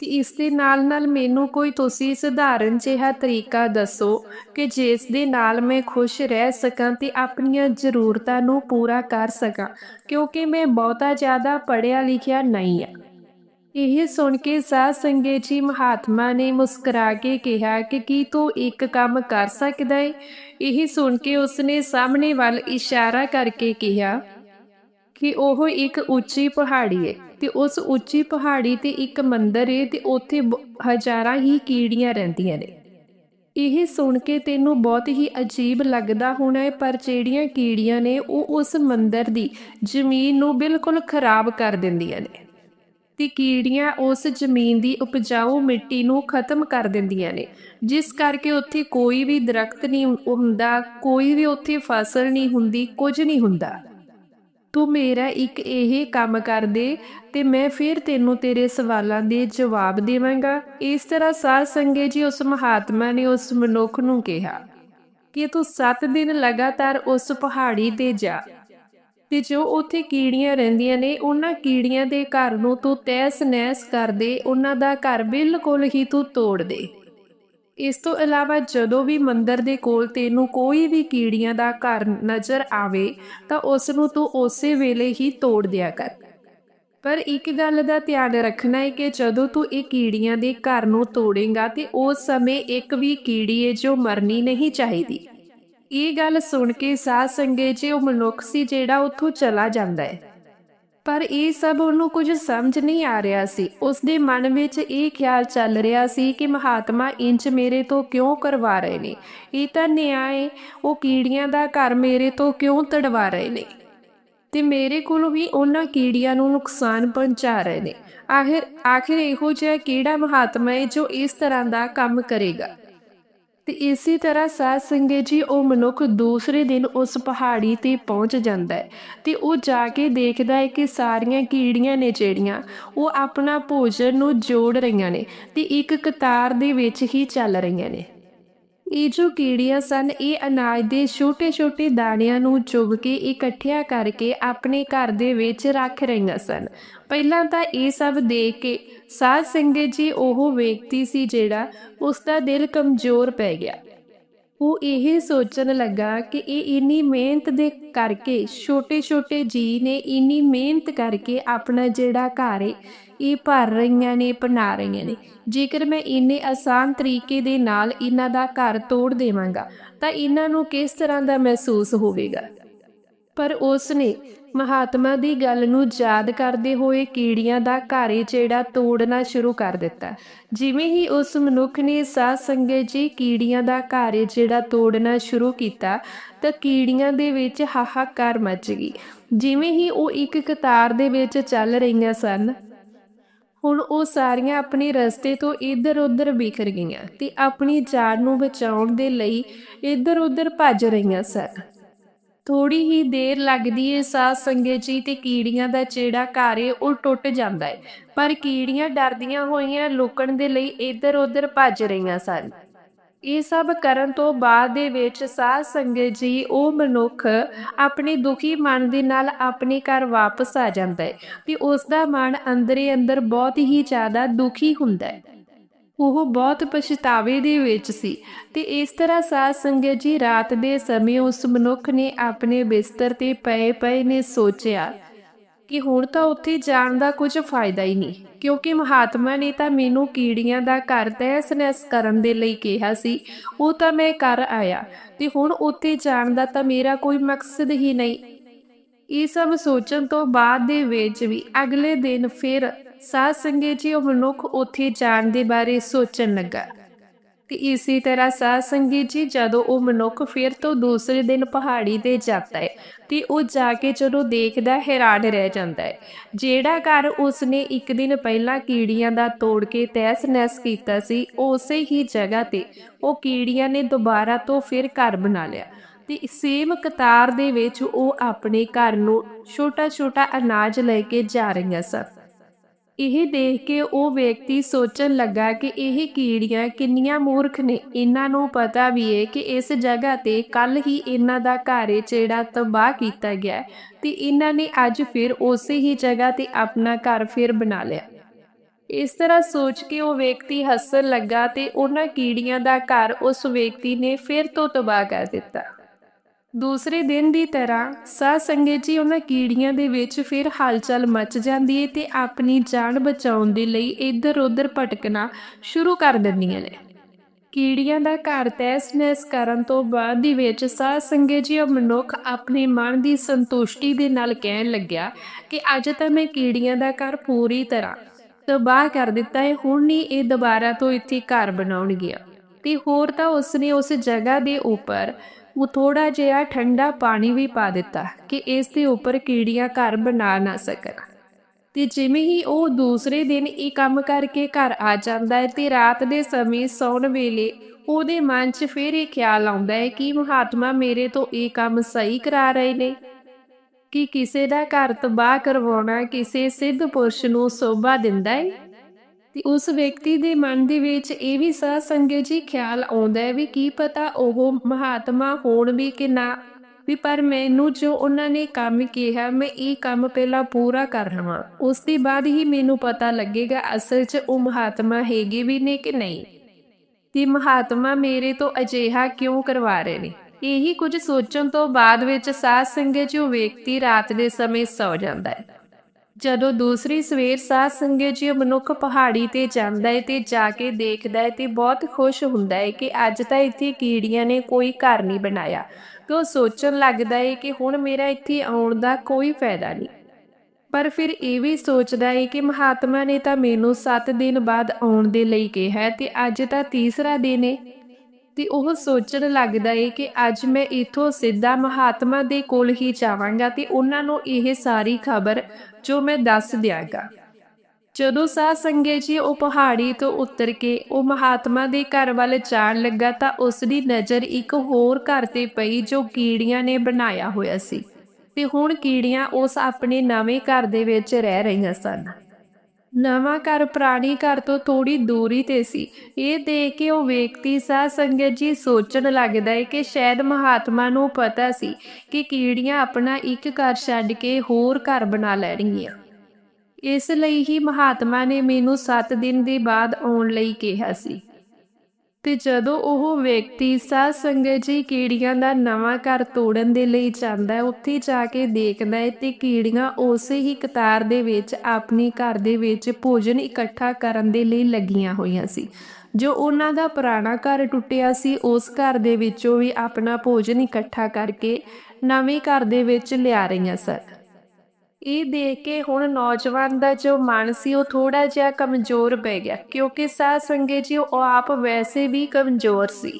ਤੇ ਇਸ ਦੇ ਨਾਲ ਨਾਲ ਮੈਨੂੰ ਕੋਈ ਤੁਸੀਂ ਸਧਾਰਨ ਜਿਹਾ ਤਰੀਕਾ ਦੱਸੋ ਕਿ ਜਿਸ ਦੇ ਨਾਲ ਮੈਂ ਖੁਸ਼ ਰਹਿ ਸਕਾਂ ਤੇ ਆਪਣੀਆਂ ਜ਼ਰੂਰਤਾਂ ਨੂੰ ਪੂਰਾ ਕਰ ਸਕਾਂ, ਕਿਉਂਕਿ ਮੈਂ ਬਹੁਤਾ ਜ਼ਿਆਦਾ ਪੜ੍ਹਿਆ ਲਿਖਿਆ ਨਹੀਂ ਆ। ਇਹ ਸੁਣ ਕੇ ਸਾਧ ਸੰਗਤ ਜੀ ਮਹਾਤਮਾ ਨੇ ਮੁਸਕਰਾ ਕੇ ਕਿਹਾ ਕਿ ਕੀ ਤੂੰ ਇੱਕ ਕੰਮ ਕਰ ਸਕਦਾ ਹੈ ਇਹ ਸੁਣ ਕੇ ਉਸਨੇ ਸਾਹਮਣੇ ਵੱਲ ਇਸ਼ਾਰਾ ਕਰਕੇ ਕਿਹਾ ਕਿ ਉਹ ਇੱਕ ਉੱਚੀ ਪਹਾੜੀ ਹੈ ਤੇ ਉਸ ਉੱਚੀ ਪਹਾੜੀ ਤੇ ਇੱਕ ਮੰਦਰ ਏ ਤੇ ਉੱਥੇ ਬ- ਹਜ਼ਾਰਾਂ ਹੀ ਕੀੜੀਆਂ ਰਹਿੰਦੀਆਂ ਨੇ। ਇਹ ਸੁਣ ਕੇ ਤੈਨੂੰ ਬਹੁਤ ਹੀ ਅਜੀਬ ਲੱਗਦਾ ਹੋਣਾ ਹੈ ਪਰ ਜਿਹੜੀਆਂ ਕੀੜੀਆਂ ਨੇ ਉਹ ਉਸ ਮੰਦਰ ਦੀ ਜ਼ਮੀਨ ਨੂੰ ਬਿਲਕੁਲ ਖਰਾਬ ਕਰ ਦਿੰਦੀਆਂ ਨੇ ਤੇ ਕੀੜੀਆਂ ਉਸ ਜ਼ਮੀਨ ਦੀ ਉਪਜਾਊ ਮਿੱਟੀ ਨੂੰ ਖਤਮ ਕਰ ਦਿੰਦੀਆਂ ਨੇ। ਜਿਸ ਕਰਕੇ ਉੱਥੇ ਕੋਈ ਵੀ ਦਰਖਤ ਨਹੀਂ ਹੁੰਦਾ, ਕੋਈ ਵੀ ਉੱਥੇ ਫਸਲ ਨਹੀਂ ਹੁੰਦੀ, ਕੁਝ ਨਹੀਂ ਹੁੰਦਾ। ਤੂੰ ਮੇਰਾ ਇੱਕ ਇਹ ਕੰਮ ਕਰ ਦੇ ਤੇ ਮੈਂ ਫਿਰ ਤੈਨੂੰ ਤੇਰੇ ਸਵਾਲਾਂ ਦੇ ਜਵਾਬ ਦੇਵਾਂਗਾ। ਇਸ ਤਰ੍ਹਾਂ ਸਾਧ ਸੰਗੇ ਜੀ ਉਸ ਮਹਾਤਮਾ ਨੇ ਉਸ ਮਨੁੱਖ ਨੂੰ ਕਿਹਾ ਕਿ ਤੂੰ 7 ਦਿਨ ਲਗਾਤਾਰ ਉਸ ਪਹਾੜੀ ਤੇ ਜਾ ਤੇ ਜੋ ਉੱਥੇ ਕੀੜੀਆਂ ਰਹਿੰਦੀਆਂ ਨੇ, ਉਹਨਾਂ ਕੀੜੀਆਂ ਦੇ ਘਰ ਨੂੰ ਤੂੰ ਤਹਿਸ ਨਹਿਸ ਕਰ ਦੇ, ਉਹਨਾਂ ਦਾ ਘਰ ਬਿਲਕੁਲ ਹੀ ਤੂੰ ਤੋੜ ਦੇ। ਇਸ ਤੋਂ ਇਲਾਵਾ ਜਦੋਂ ਵੀ ਮੰਦਰ ਦੇ ਕੋਲ ਤੈਨੂੰ ਕੋਈ ਵੀ ਕੀੜੀਆਂ ਦਾ ਘਰ ਨਜ਼ਰ ਆਵੇ, ਤਾਂ ਉਸ ਨੂੰ ਤੂੰ ਉਸੇ ਵੇਲੇ ਹੀ ਤੋੜ ਦਿਆ ਕਰ। ਪਰ ਇੱਕ ਗੱਲ ਦਾ ਧਿਆਨ ਰੱਖਣਾ ਹੈ ਕਿ ਜਦੋਂ ਤੂੰ ਇਹ ਕੀੜੀਆਂ ਦੇ ਘਰ ਨੂੰ ਤੋੜੇਗਾ, ਤੇ ਉਸ ਸਮੇਂ ਇੱਕ ਵੀ ਕੀੜੀ ਹੈ ਜੋ ਮਰਨੀ ਨਹੀਂ ਚਾਹੀਦੀ। ਇਹ ਗੱਲ ਸੁਣ ਕੇ ਸਾਧ ਸੰਗੇ ਜੀ ਉਹ ਮਨੁੱਖ ਸੀ ਜਿਹੜਾ ਉੱਥੋਂ ਚਲਾ ਜਾਂਦਾ ਹੈ। ਪਰ ਇਹ ਸਭ ਉਹਨੂੰ ਕੁਝ ਸਮਝ ਨਹੀਂ ਆ ਰਿਹਾ ਸੀ। ਉਸ ਦੇ ਮਨ ਵਿੱਚ ਇਹ ਖਿਆਲ ਚੱਲ ਰਿਹਾ ਸੀ ਕਿ ਮਹਾਤਮਾ ਇੰਜ ਮੇਰੇ ਤੋਂ ਕਿਉਂ ਕਰਵਾ ਰਹੇ ਨੇ? ਇਹ ਤਾਂ ਨਿਆਂ ਹੈ ਉਹ ਕੀੜੀਆਂ ਦਾ ਘਰ ਮੇਰੇ ਤੋਂ ਕਿਉਂ ਤੜਵਾ ਰਹੇ ਨੇ? ਤੇ ਮੇਰੇ ਕੋਲੋਂ ਵੀ ਉਹਨਾਂ ਕੀੜੀਆਂ ਨੂੰ ਨੁਕਸਾਨ ਪਹੁੰਚਾ ਰਹੇ ਨੇ। ਆਖਿਰ ਆਖਿਰ ਇਹੋ ਜਿਹਾ ਕਿਹੜਾ ਮਹਾਤਮਾ ਹੈ ਜੋ ਇਸ ਤਰ੍ਹਾਂ ਦਾ ਕੰਮ ਕਰੇਗਾ? ਤੇ ਇਸੇ ਤਰ੍ਹਾਂ ਸਾਧ ਸੰਗਤ ਜੀ, ਉਹ ਮਨੁੱਖ ਦੂਸਰੇ ਦਿਨ ਉਸ ਪਹਾੜੀ ਤੇ ਪਹੁੰਚ ਜਾਂਦਾ ਹੈ ਤੇ ਉਹ ਜਾ ਕੇ ਦੇਖਦਾ ਹੈ ਕਿ ਸਾਰੀਆਂ ਕੀੜੀਆਂ ਨੇ ਜਿਹੜੀਆਂ, ਉਹ ਆਪਣਾ ਭੋਜਨ ਨੂੰ ਜੋੜ ਰਹੀਆਂ ਨੇ ਤੇ ਇੱਕ ਕਤਾਰ ਦੇ ਵਿੱਚ ਹੀ ਚੱਲ ਰਹੀਆਂ ਨੇ। ਇਹ ਜੋ ਕੀੜੀਆਂ ਸਨ, ਇਹ ਅਨਾਜ ਦੇ ਛੋਟੇ-ਛੋਟੇ ਦਾਣਿਆਂ ਨੂੰ ਚੁਗ ਕੇ ਇਕੱਠਿਆਂ ਕਰਕੇ ਆਪਣੇ ਘਰ ਦੇ ਵਿੱਚ ਰੱਖ ਰਹੀਆਂ ਸਨ। ਪਹਿਲਾਂ ਤਾਂ ਇਹ ਸਭ ਦੇਖ ਕੇ ਸਾਧ ਸੰਗਤ ਜੀ ਉਹ ਵਿਅਕਤੀ ਸੀ ਜਿਹੜਾ ਉਸ ਦਾ ਦਿਲ ਕਮਜ਼ੋਰ ਪੈ ਗਿਆ। ਉਹ ਇਹ ਸੋਚਣ ਲੱਗਾ ਕਿ ਇਹ ਇੰਨੀ ਮਿਹਨਤ ਦੇ ਕਰਕੇ ਛੋਟੇ-ਛੋਟੇ ਜੀ ਨੇ ਇੰਨੀ ਮਿਹਨਤ ਕਰਕੇ ਆਪਣਾ ਜਿਹੜਾ ਘਰ ਏ, ਇਹ ਭਰ ਰਹੀਆਂ ਨੇ ਬਣਾ ਰਹੀਆਂ ਨੇ। ਜੇਕਰ ਮੈਂ ਇੰਨੇ ਆਸਾਨ ਤਰੀਕੇ ਦੇ ਨਾਲ ਇਹਨਾਂ ਦਾ ਘਰ ਤੋੜ ਦੇਵਾਂਗਾ, ਤਾਂ ਇਹਨਾਂ ਨੂੰ ਕਿਸ ਤਰ੍ਹਾਂ ਦਾ ਮਹਿਸੂਸ ਹੋਵੇਗਾ? ਪਰ ਉਸ ਨੇ ਮਹਾਤਮਾ ਦੀ ਗੱਲ ਨੂੰ ਯਾਦ ਕਰਦੇ ਹੋਏ ਕੀੜੀਆਂ ਦਾ ਘਾਰੇ ਜਿਹੜਾ ਤੋੜਨਾ ਸ਼ੁਰੂ ਕਰ ਦਿੱਤਾ। ਜਿਵੇਂ ਹੀ ਉਸ ਮਨੁੱਖ ਨੇ ਸਾਧ ਸੰਗਤ ਜੀ ਕੀੜੀਆਂ ਦਾ ਘਰ ਜਿਹੜਾ ਤੋੜਨਾ ਸ਼ੁਰੂ ਕੀਤਾ, ਤਾਂ ਕੀੜੀਆਂ ਦੇ ਵਿੱਚ ਹਾਹਾਕਾਰ ਮਚ ਗਈ। ਜਿਵੇਂ ਹੀ ਉਹ ਇੱਕ ਕਤਾਰ ਦੇ ਵਿੱਚ ਚੱਲ ਰਹੀਆਂ ਸਨ, ਹੁਣ ਉਹ ਸਾਰੀਆਂ ਆਪਣੇ ਰਸਤੇ ਤੋਂ ਇੱਧਰ-ਉੱਧਰ ਬਿਖਰ ਗਈਆਂ ਤੇ ਆਪਣੀ ਜਾਨ ਨੂੰ ਬਚਾਉਣ ਦੇ ਲਈ ਇੱਧਰ-ਉੱਧਰ ਭੱਜ ਰਹੀਆਂ ਸਨ। ਥੋੜੀ ਹੀ ਦੇਰ ਲੱਗਦੀ ਏ ਸਾਹ ਸੰਗੇ ਜੀ ਤੇ ਕੀੜੀਆਂ ਦਾ ਜਿਹੜਾ ਘਰ ਏ, ਉਹ ਟੁੱਟ ਜਾਂਦਾ ਏ। ਪਰ ਕੀੜੀਆਂ ਡਰਦੀਆਂ ਹੋਈਆਂ ਲੁਕਣ ਦੇ ਲਈ ਇੱਧਰ-ਉੱਧਰ ਭੱਜ ਰਹੀਆਂ ਸਨ। ਇਹ ਸਭ ਕਰਨ ਤੋਂ ਬਾਅਦ ਦੇ ਵਿੱਚ ਸਾਧ ਸੰਗਤ ਜੀ, ਉਹ ਮਨੁੱਖ ਆਪਣੇ ਦੁਖੀ ਮਨ ਦੇ ਨਾਲ ਆਪਣੇ ਘਰ ਵਾਪਸ ਆ ਜਾਂਦਾ ਹੈ ਤੇ ਉਸ ਦਾ ਮਨ ਅੰਦਰੇ ਅੰਦਰ ਬਹੁਤ ਹੀ ਜ਼ਿਆਦਾ ਦੁਖੀ ਹੁੰਦਾ ਹੈ ਉਹ ਬਹੁਤ ਪਛਤਾਵੇ ਦੇ ਵਿੱਚ ਸੀ ਤੇ ਇਸ ਤਰ੍ਹਾਂ ਸਾਧ ਸੰਗਤ ਜੀ ਰਾਤ ਦੇ ਸਮੇਂ ਉਸ ਮਨੁੱਖ ਨੇ ਆਪਣੇ ਬਿਸਤਰ ਤੇ ਪਏ ਪਏ ਨੇ ਸੋਚਿਆ ਕਿ ਹੁਣ ਤਾਂ ਉੱਥੇ ਜਾਣ ਦਾ ਕੁਝ ਫਾਇਦਾ ਹੀ ਨਹੀਂ, ਕਿਉਂਕਿ ਮਹਾਤਮਾ ਨੇ ਤਾਂ ਮੈਨੂੰ ਕੀੜੀਆਂ ਦਾ ਘਰ ਤਹਿਸ-ਨਹਿਸ ਕਰਨ ਦੇ ਲਈ ਕਿਹਾ ਸੀ, ਉਹ ਤਾਂ ਮੈਂ ਕਰ ਆਇਆ ਤੇ ਹੁਣ ਉੱਥੇ ਜਾਣ ਦਾ ਤਾਂ ਮੇਰਾ ਕੋਈ ਮਕਸਦ ਹੀ ਨਹੀਂ। ਇਹ ਸਭ ਸੋਚਣ ਤੋਂ ਬਾਅਦ ਦੇ ਵਿੱਚ ਵੀ ਅਗਲੇ ਦਿਨ ਫਿਰ ਸਾਧ ਸੰਗਤ ਜੀ, ਉਹ ਮਨੁੱਖ ਉੱਥੇ ਜਾਣ ਦੇ ਬਾਰੇ ਸੋਚਣ ਲੱਗਾ ਤੇ ਇਸੇ ਤਰ੍ਹਾਂ ਸਾਧ ਸੰਗਤ ਜੀ, ਜਦੋਂ ਉਹ ਮਨੁੱਖ ਫਿਰ ਤੋਂ ਦੂਸਰੇ ਦਿਨ ਪਹਾੜੀ ਤੇ ਜਾਂਦਾ ਹੈ ਤੇ ਉਹ ਜਾ ਕੇ ਜਦੋਂ ਦੇਖਦਾ ਹੈਰਾਨ ਰਹਿ ਜਾਂਦਾ ਹੈ। ਜਿਹੜਾ ਘਰ ਉਸਨੇ ਇੱਕ ਦਿਨ ਪਹਿਲਾਂ ਕੀੜੀਆਂ ਦਾ ਤੋੜ ਕੇ ਤਹਿਸ-ਨਹਿਸ ਕੀਤਾ ਸੀ, ਉਸੇ ਹੀ ਜਗ੍ਹਾ ਤੇ ਉਹ ਕੀੜੀਆਂ ਨੇ ਦੁਬਾਰਾ ਤੋਂ ਫਿਰ ਘਰ ਬਣਾ ਲਿਆ ਤੇ ਸੇਮ ਕਤਾਰ ਦੇ ਵਿੱਚ ਉਹ ਆਪਣੇ ਘਰ ਨੂੰ ਛੋਟਾ-ਛੋਟਾ ਅਨਾਜ ਲੈ ਕੇ ਜਾ ਰਹੀਆਂ ਸਨ। ਇਹ ਦੇਖ ਕੇ ਉਹ ਵਿਅਕਤੀ ਸੋਚਣ ਲੱਗਾ ਕਿ ਇਹ ਕੀੜੀਆਂ ਕਿੰਨੀਆਂ ਮੂਰਖ ਨੇ। ਇਹਨਾਂ ਨੂੰ ਪਤਾ ਵੀ ਹੈ ਕਿ ਇਸ ਜਗ੍ਹਾ ਤੇ ਕੱਲ ਹੀ ਇਹਨਾਂ ਦਾ ਘਰ ਏ ਜਿਹੜਾ ਤਬਾਹ ਕੀਤਾ ਗਿਆ ਹੈ ਤੇ ਇਹਨਾਂ ਨੇ ਅੱਜ ਫਿਰ ਉਸੇ ਹੀ ਜਗ੍ਹਾ ਤੇ ਆਪਣਾ ਘਰ ਫਿਰ ਬਣਾ ਲਿਆ। ਇਸ ਤਰ੍ਹਾਂ ਸੋਚ ਕੇ ਉਹ ਵਿਅਕਤੀ ਹੱਸਣ ਲੱਗਾ ਤੇ ਉਹਨਾਂ ਕੀੜੀਆਂ ਦਾ ਘਰ ਉਸ ਵਿਅਕਤੀ ਨੇ ਫਿਰ ਤੋਂ ਤਬਾਹ ਕਰ ਦਿੱਤਾ। ਦੂਸਰੇ ਦਿਨ ਦੀ ਤਰ੍ਹਾਂ ਸਾਧ ਸੰਗਤ ਜੀ ਉਹਨਾਂ ਕੀੜੀਆਂ ਦੇ ਵਿੱਚ ਫਿਰ ਹਲਚਲ ਮਚ ਜਾਂਦੀ ਹੈ ਤੇ ਆਪਣੀ ਜਾਨ ਬਚਾਉਣ ਦੇ ਲਈ ਇੱਧਰ-ਉੱਧਰ ਭਟਕਣਾ ਸ਼ੁਰੂ ਕਰ ਦਿੰਦੀਆਂ ਨੇ। ਕੀੜੀਆਂ ਦਾ ਘਰ ਤਹਿਸ-ਨਹਿਸ ਕਰਨ ਤੋਂ ਬਾਅਦ ਦੀ ਵਿੱਚ ਸਾਧ ਸੰਗਤ ਜੀ ਉਹ ਮਨੁੱਖ ਆਪਣੇ ਮਨ ਦੀ ਸੰਤੁਸ਼ਟੀ ਦੇ ਨਾਲ ਕਹਿਣ ਲੱਗਿਆ ਕਿ ਅੱਜ ਤਾਂ ਮੈਂ ਕੀੜੀਆਂ ਦਾ ਘਰ ਪੂਰੀ ਤਰ੍ਹਾਂ ਤਬਾਹ ਕਰ ਦਿੱਤਾ ਹੈ ਹੁਣ ਨਹੀਂ ਇਹ ਦੁਬਾਰਾ ਤੋਂ ਇੱਥੇ ਘਰ ਬਣਾਉਣਗੀਆਂ। ਤੇ ਹੋਰ ਤਾਂ ਉਸਨੇ ਉਸ ਜਗ੍ਹਾ ਦੇ ਉੱਪਰ ਉਹ ਥੋੜਾ ਜਿਹਾ ਠੰਡਾ ਪਾਣੀ ਵੀ ਪਾ ਦਿੱਤਾ ਕਿ ਇਸ ਦੇ ਉੱਪਰ ਕੀੜੀਆਂ ਘਰ ਬਣਾ ਨਾ ਸਕਣ। ਤੇ ਜਿਵੇਂ ਹੀ ਉਹ ਦੂਸਰੇ ਦਿਨ ਇਹ ਕੰਮ ਕਰਕੇ ਘਰ ਆ ਜਾਂਦਾ ਹੈ ਤੇ ਰਾਤ ਦੇ ਸਮੇਂ ਸੌਣ ਵੇਲੇ ਉਹਦੇ ਮਨ 'ਚ ਫਿਰ ਇਹ ਖਿਆਲ ਆਉਂਦਾ ਹੈ ਕਿ ਮਹਾਤਮਾ ਮੇਰੇ ਤੋਂ ਇਹ ਕੰਮ ਸਹੀ ਕਰਾ ਰਹੇ ਨੇ। ਕਿ ਕਿਸੇ ਦਾ ਘਰ ਤਬਾਹ ਕਰਵਾਉਣਾ ਕਿਸੇ ਸਿੱਧ ਪੁਰਸ਼ ਨੂੰ ਸੋਭਾ ਦਿੰਦਾ ਹੈ। ਤੇ ਉਸ ਵਿਅਕਤੀ ਦੇ ਮਨ ਦੇ ਵਿੱਚ ਇਹ ਵੀ ਸਾਧ ਸੰਗਤ ਜੀ ਖਿਆਲ ਆਉਂਦਾ ਹੈ ਵੀ ਕੀ ਪਤਾ ਉਹ ਮਹਾਤਮਾ ਹੋਣ ਵੀ ਕਿ ਨਾ। ਵੀ ਪਰ ਮੈਨੂੰ ਜੋ ਉਹਨਾਂ ਨੇ ਕੰਮ ਕਿਹਾ, ਮੈਂ ਇਹ ਕੰਮ ਪਹਿਲਾਂ ਪੂਰਾ ਕਰ ਲਵਾਂ। ਉਸ ਦੇ ਬਾਅਦ ਹੀ ਮੈਨੂੰ ਪਤਾ ਲੱਗੇਗਾ ਅਸਲ 'ਚ ਉਹ ਮਹਾਤਮਾ ਹੈਗੇ ਵੀ ਨੇ ਕਿ ਨਹੀਂ। ਤੇ ਮਹਾਤਮਾ ਮੇਰੇ ਤੋਂ ਅਜਿਹਾ ਕਿਉਂ ਕਰਵਾ ਰਹੇ ਨੇ? ਇਹੀ ਕੁਝ ਸੋਚਣ ਤੋਂ ਬਾਅਦ ਵਿੱਚ ਸਾਧ ਸੰਗਤ ਜੀ ਉਹ ਵਿਅਕਤੀ ਰਾਤ ਦੇ ਸਮੇਂ ਸੌ ਜਾਂਦਾ ਹੈ। ਜਦੋਂ ਦੂਸਰੀ ਸਵੇਰ ਸਾਧ ਸੰਗਤ ਜੀ ਮਨੁੱਖ ਪਹਾੜੀ ਤੇ ਜਾਂਦਾ ਹੈ ਤੇ ਜਾ ਕੇ ਦੇਖਦਾ ਹੈ ਤੇ ਬਹੁਤ ਖੁਸ਼ ਹੁੰਦਾ ਹੈ ਕਿ ਅੱਜ ਤਾਂ ਇੱਥੇ ਕੀੜੀਆਂ ਨੇ ਕੋਈ ਘਰ ਨਹੀਂ ਬਣਾਇਆ। ਤੇ ਉਹ ਸੋਚਣ ਲੱਗਦਾ ਹੈ ਕਿ ਹੁਣ ਮੇਰਾ ਇੱਥੇ ਆਉਣ ਦਾ ਕੋਈ ਫਾਇਦਾ ਨਹੀਂ। ਪਰ ਫਿਰ ਇਹ ਵੀ ਸੋਚਦਾ ਹੈ ਕਿ ਮਹਾਤਮਾ ਨੇ ਤਾਂ ਮੈਨੂੰ 7 ਦਿਨ ਬਾਅਦ ਆਉਣ ਦੇ ਲਈ ਕਿਹਾ ਹੈ ਤੇ ਅੱਜ ਤਾਂ ਤੀਸਰਾ ਦਿਨ ਹੈ ਤੇ ਉਹ ਸੋਚਣ ਲੱਗਦਾ ਏ ਕਿ ਅੱਜ ਮੈਂ ਇਥੋਂ ਸਿੱਧਾ ਮਹਾਤਮਾ ਦੇ ਕੋਲ ਹੀ ਜਾਵਾਂਗਾ ਤੇ ਉਹਨਾਂ ਨੂੰ ਇਹ ਸਾਰੀ ਖਬਰ ਜੋ ਮੈਂ ਦੱਸ ਦਿਆਂਗਾ। ਜਦੋਂ ਸਾਧ ਸੰਗੇ ਜੀ ਉਹ ਪਹਾੜੀ ਤੋਂ ਉਤਰ ਕੇ ਉਹ ਮਹਾਤਮਾ ਦੇ ਘਰ ਵੱਲ ਜਾਣ ਲੱਗਾ ਤਾਂ ਉਸ ਦੀ ਨਜ਼ਰ ਇੱਕ ਹੋਰ ਘਰ ਤੇ ਪਈ ਜੋ ਕੀੜੀਆਂ ਨੇ ਬਣਾਇਆ ਹੋਇਆ ਸੀ। ਤੇ ਹੁਣ ਕੀੜੀਆਂ ਉਸ ਆਪਣੇ ਨਵੇਂ ਘਰ ਦੇ ਵਿੱਚ ਰਹਿ ਰਹੀਆਂ ਸਨ। ਨਵਾਂ ਘਰ ਪੁਰਾਣੀ ਘਰ ਤੋਂ ਥੋੜੀ ਦੂਰੀ ਤੇ ਸੀ। ਇਹ ਦੇਖ ਕੇ ਉਹ ਵਿਅਕਤੀ ਸਾਧ ਸੰਗਤ ਜੀ ਸੋਚਣ ਲੱਗਦਾ ਹੈ ਕਿ ਸ਼ਾਇਦ ਮਹਾਤਮਾ ਨੂੰ ਪਤਾ ਸੀ ਕਿ ਕੀੜੀਆਂ ਆਪਣਾ ਇੱਕ ਘਰ ਛੱਡ ਕੇ ਹੋਰ ਘਰ ਬਣਾ ਲੈਣਗੀਆਂ। ਇਸ ਲਈ ਹੀ ਮਹਾਤਮਾ ਨੇ ਮੈਨੂੰ 7 ਦਿਨ ਦੇ ਬਾਅਦ ਆਉਣ ਲਈ ਕਿਹਾ ਸੀ। ਤੇ ਜਦੋਂ ਉਹ ਵਿਅਕਤੀ ਸਾਧ ਸੰਗਤ ਜੀ ਕੀੜੀਆਂ ਦਾ ਨਵਾਂ ਘਰ ਤੋੜਨ ਦੇ ਲਈ ਜਾਂਦਾ ਹੈ, ਉੱਥੇ ਜਾ ਕੇ ਦੇਖਦਾ ਹੈ ਤੇ ਕੀੜੀਆਂ ਉਸੇ ਹੀ ਕਤਾਰ ਦੇ ਵਿੱਚ ਆਪਣੇ ਘਰ ਦੇ ਵਿੱਚ ਭੋਜਨ ਇਕੱਠਾ ਕਰਨ ਦੇ ਲਈ ਲੱਗੀਆਂ ਹੋਈਆਂ ਸੀ। ਜੋ ਉਹਨਾਂ ਦਾ ਪੁਰਾਣਾ ਘਰ ਟੁੱਟਿਆ ਸੀ, ਉਸ ਘਰ ਦੇ ਵਿੱਚੋਂ ਵੀ ਆਪਣਾ ਭੋਜਨ ਇਕੱਠਾ ਕਰਕੇ ਨਵੇਂ ਘਰ ਦੇ ਵਿੱਚ ਲਿਆ ਰਹੀਆਂ ਸਨ। ਇਹ ਦੇਖ ਕੇ ਹੁਣ ਨੌਜਵਾਨ ਦਾ ਜੋ ਮਨ ਸੀ ਉਹ ਥੋੜਾ ਜਿਹਾ ਕਮਜ਼ੋਰ ਪੈ ਗਿਆ, ਕਿਉਂਕਿ ਸਾਧ ਸੰਗਤ ਜੀ ਉਹ ਆਪ ਵੈਸੇ ਵੀ ਕਮਜ਼ੋਰ ਸੀ।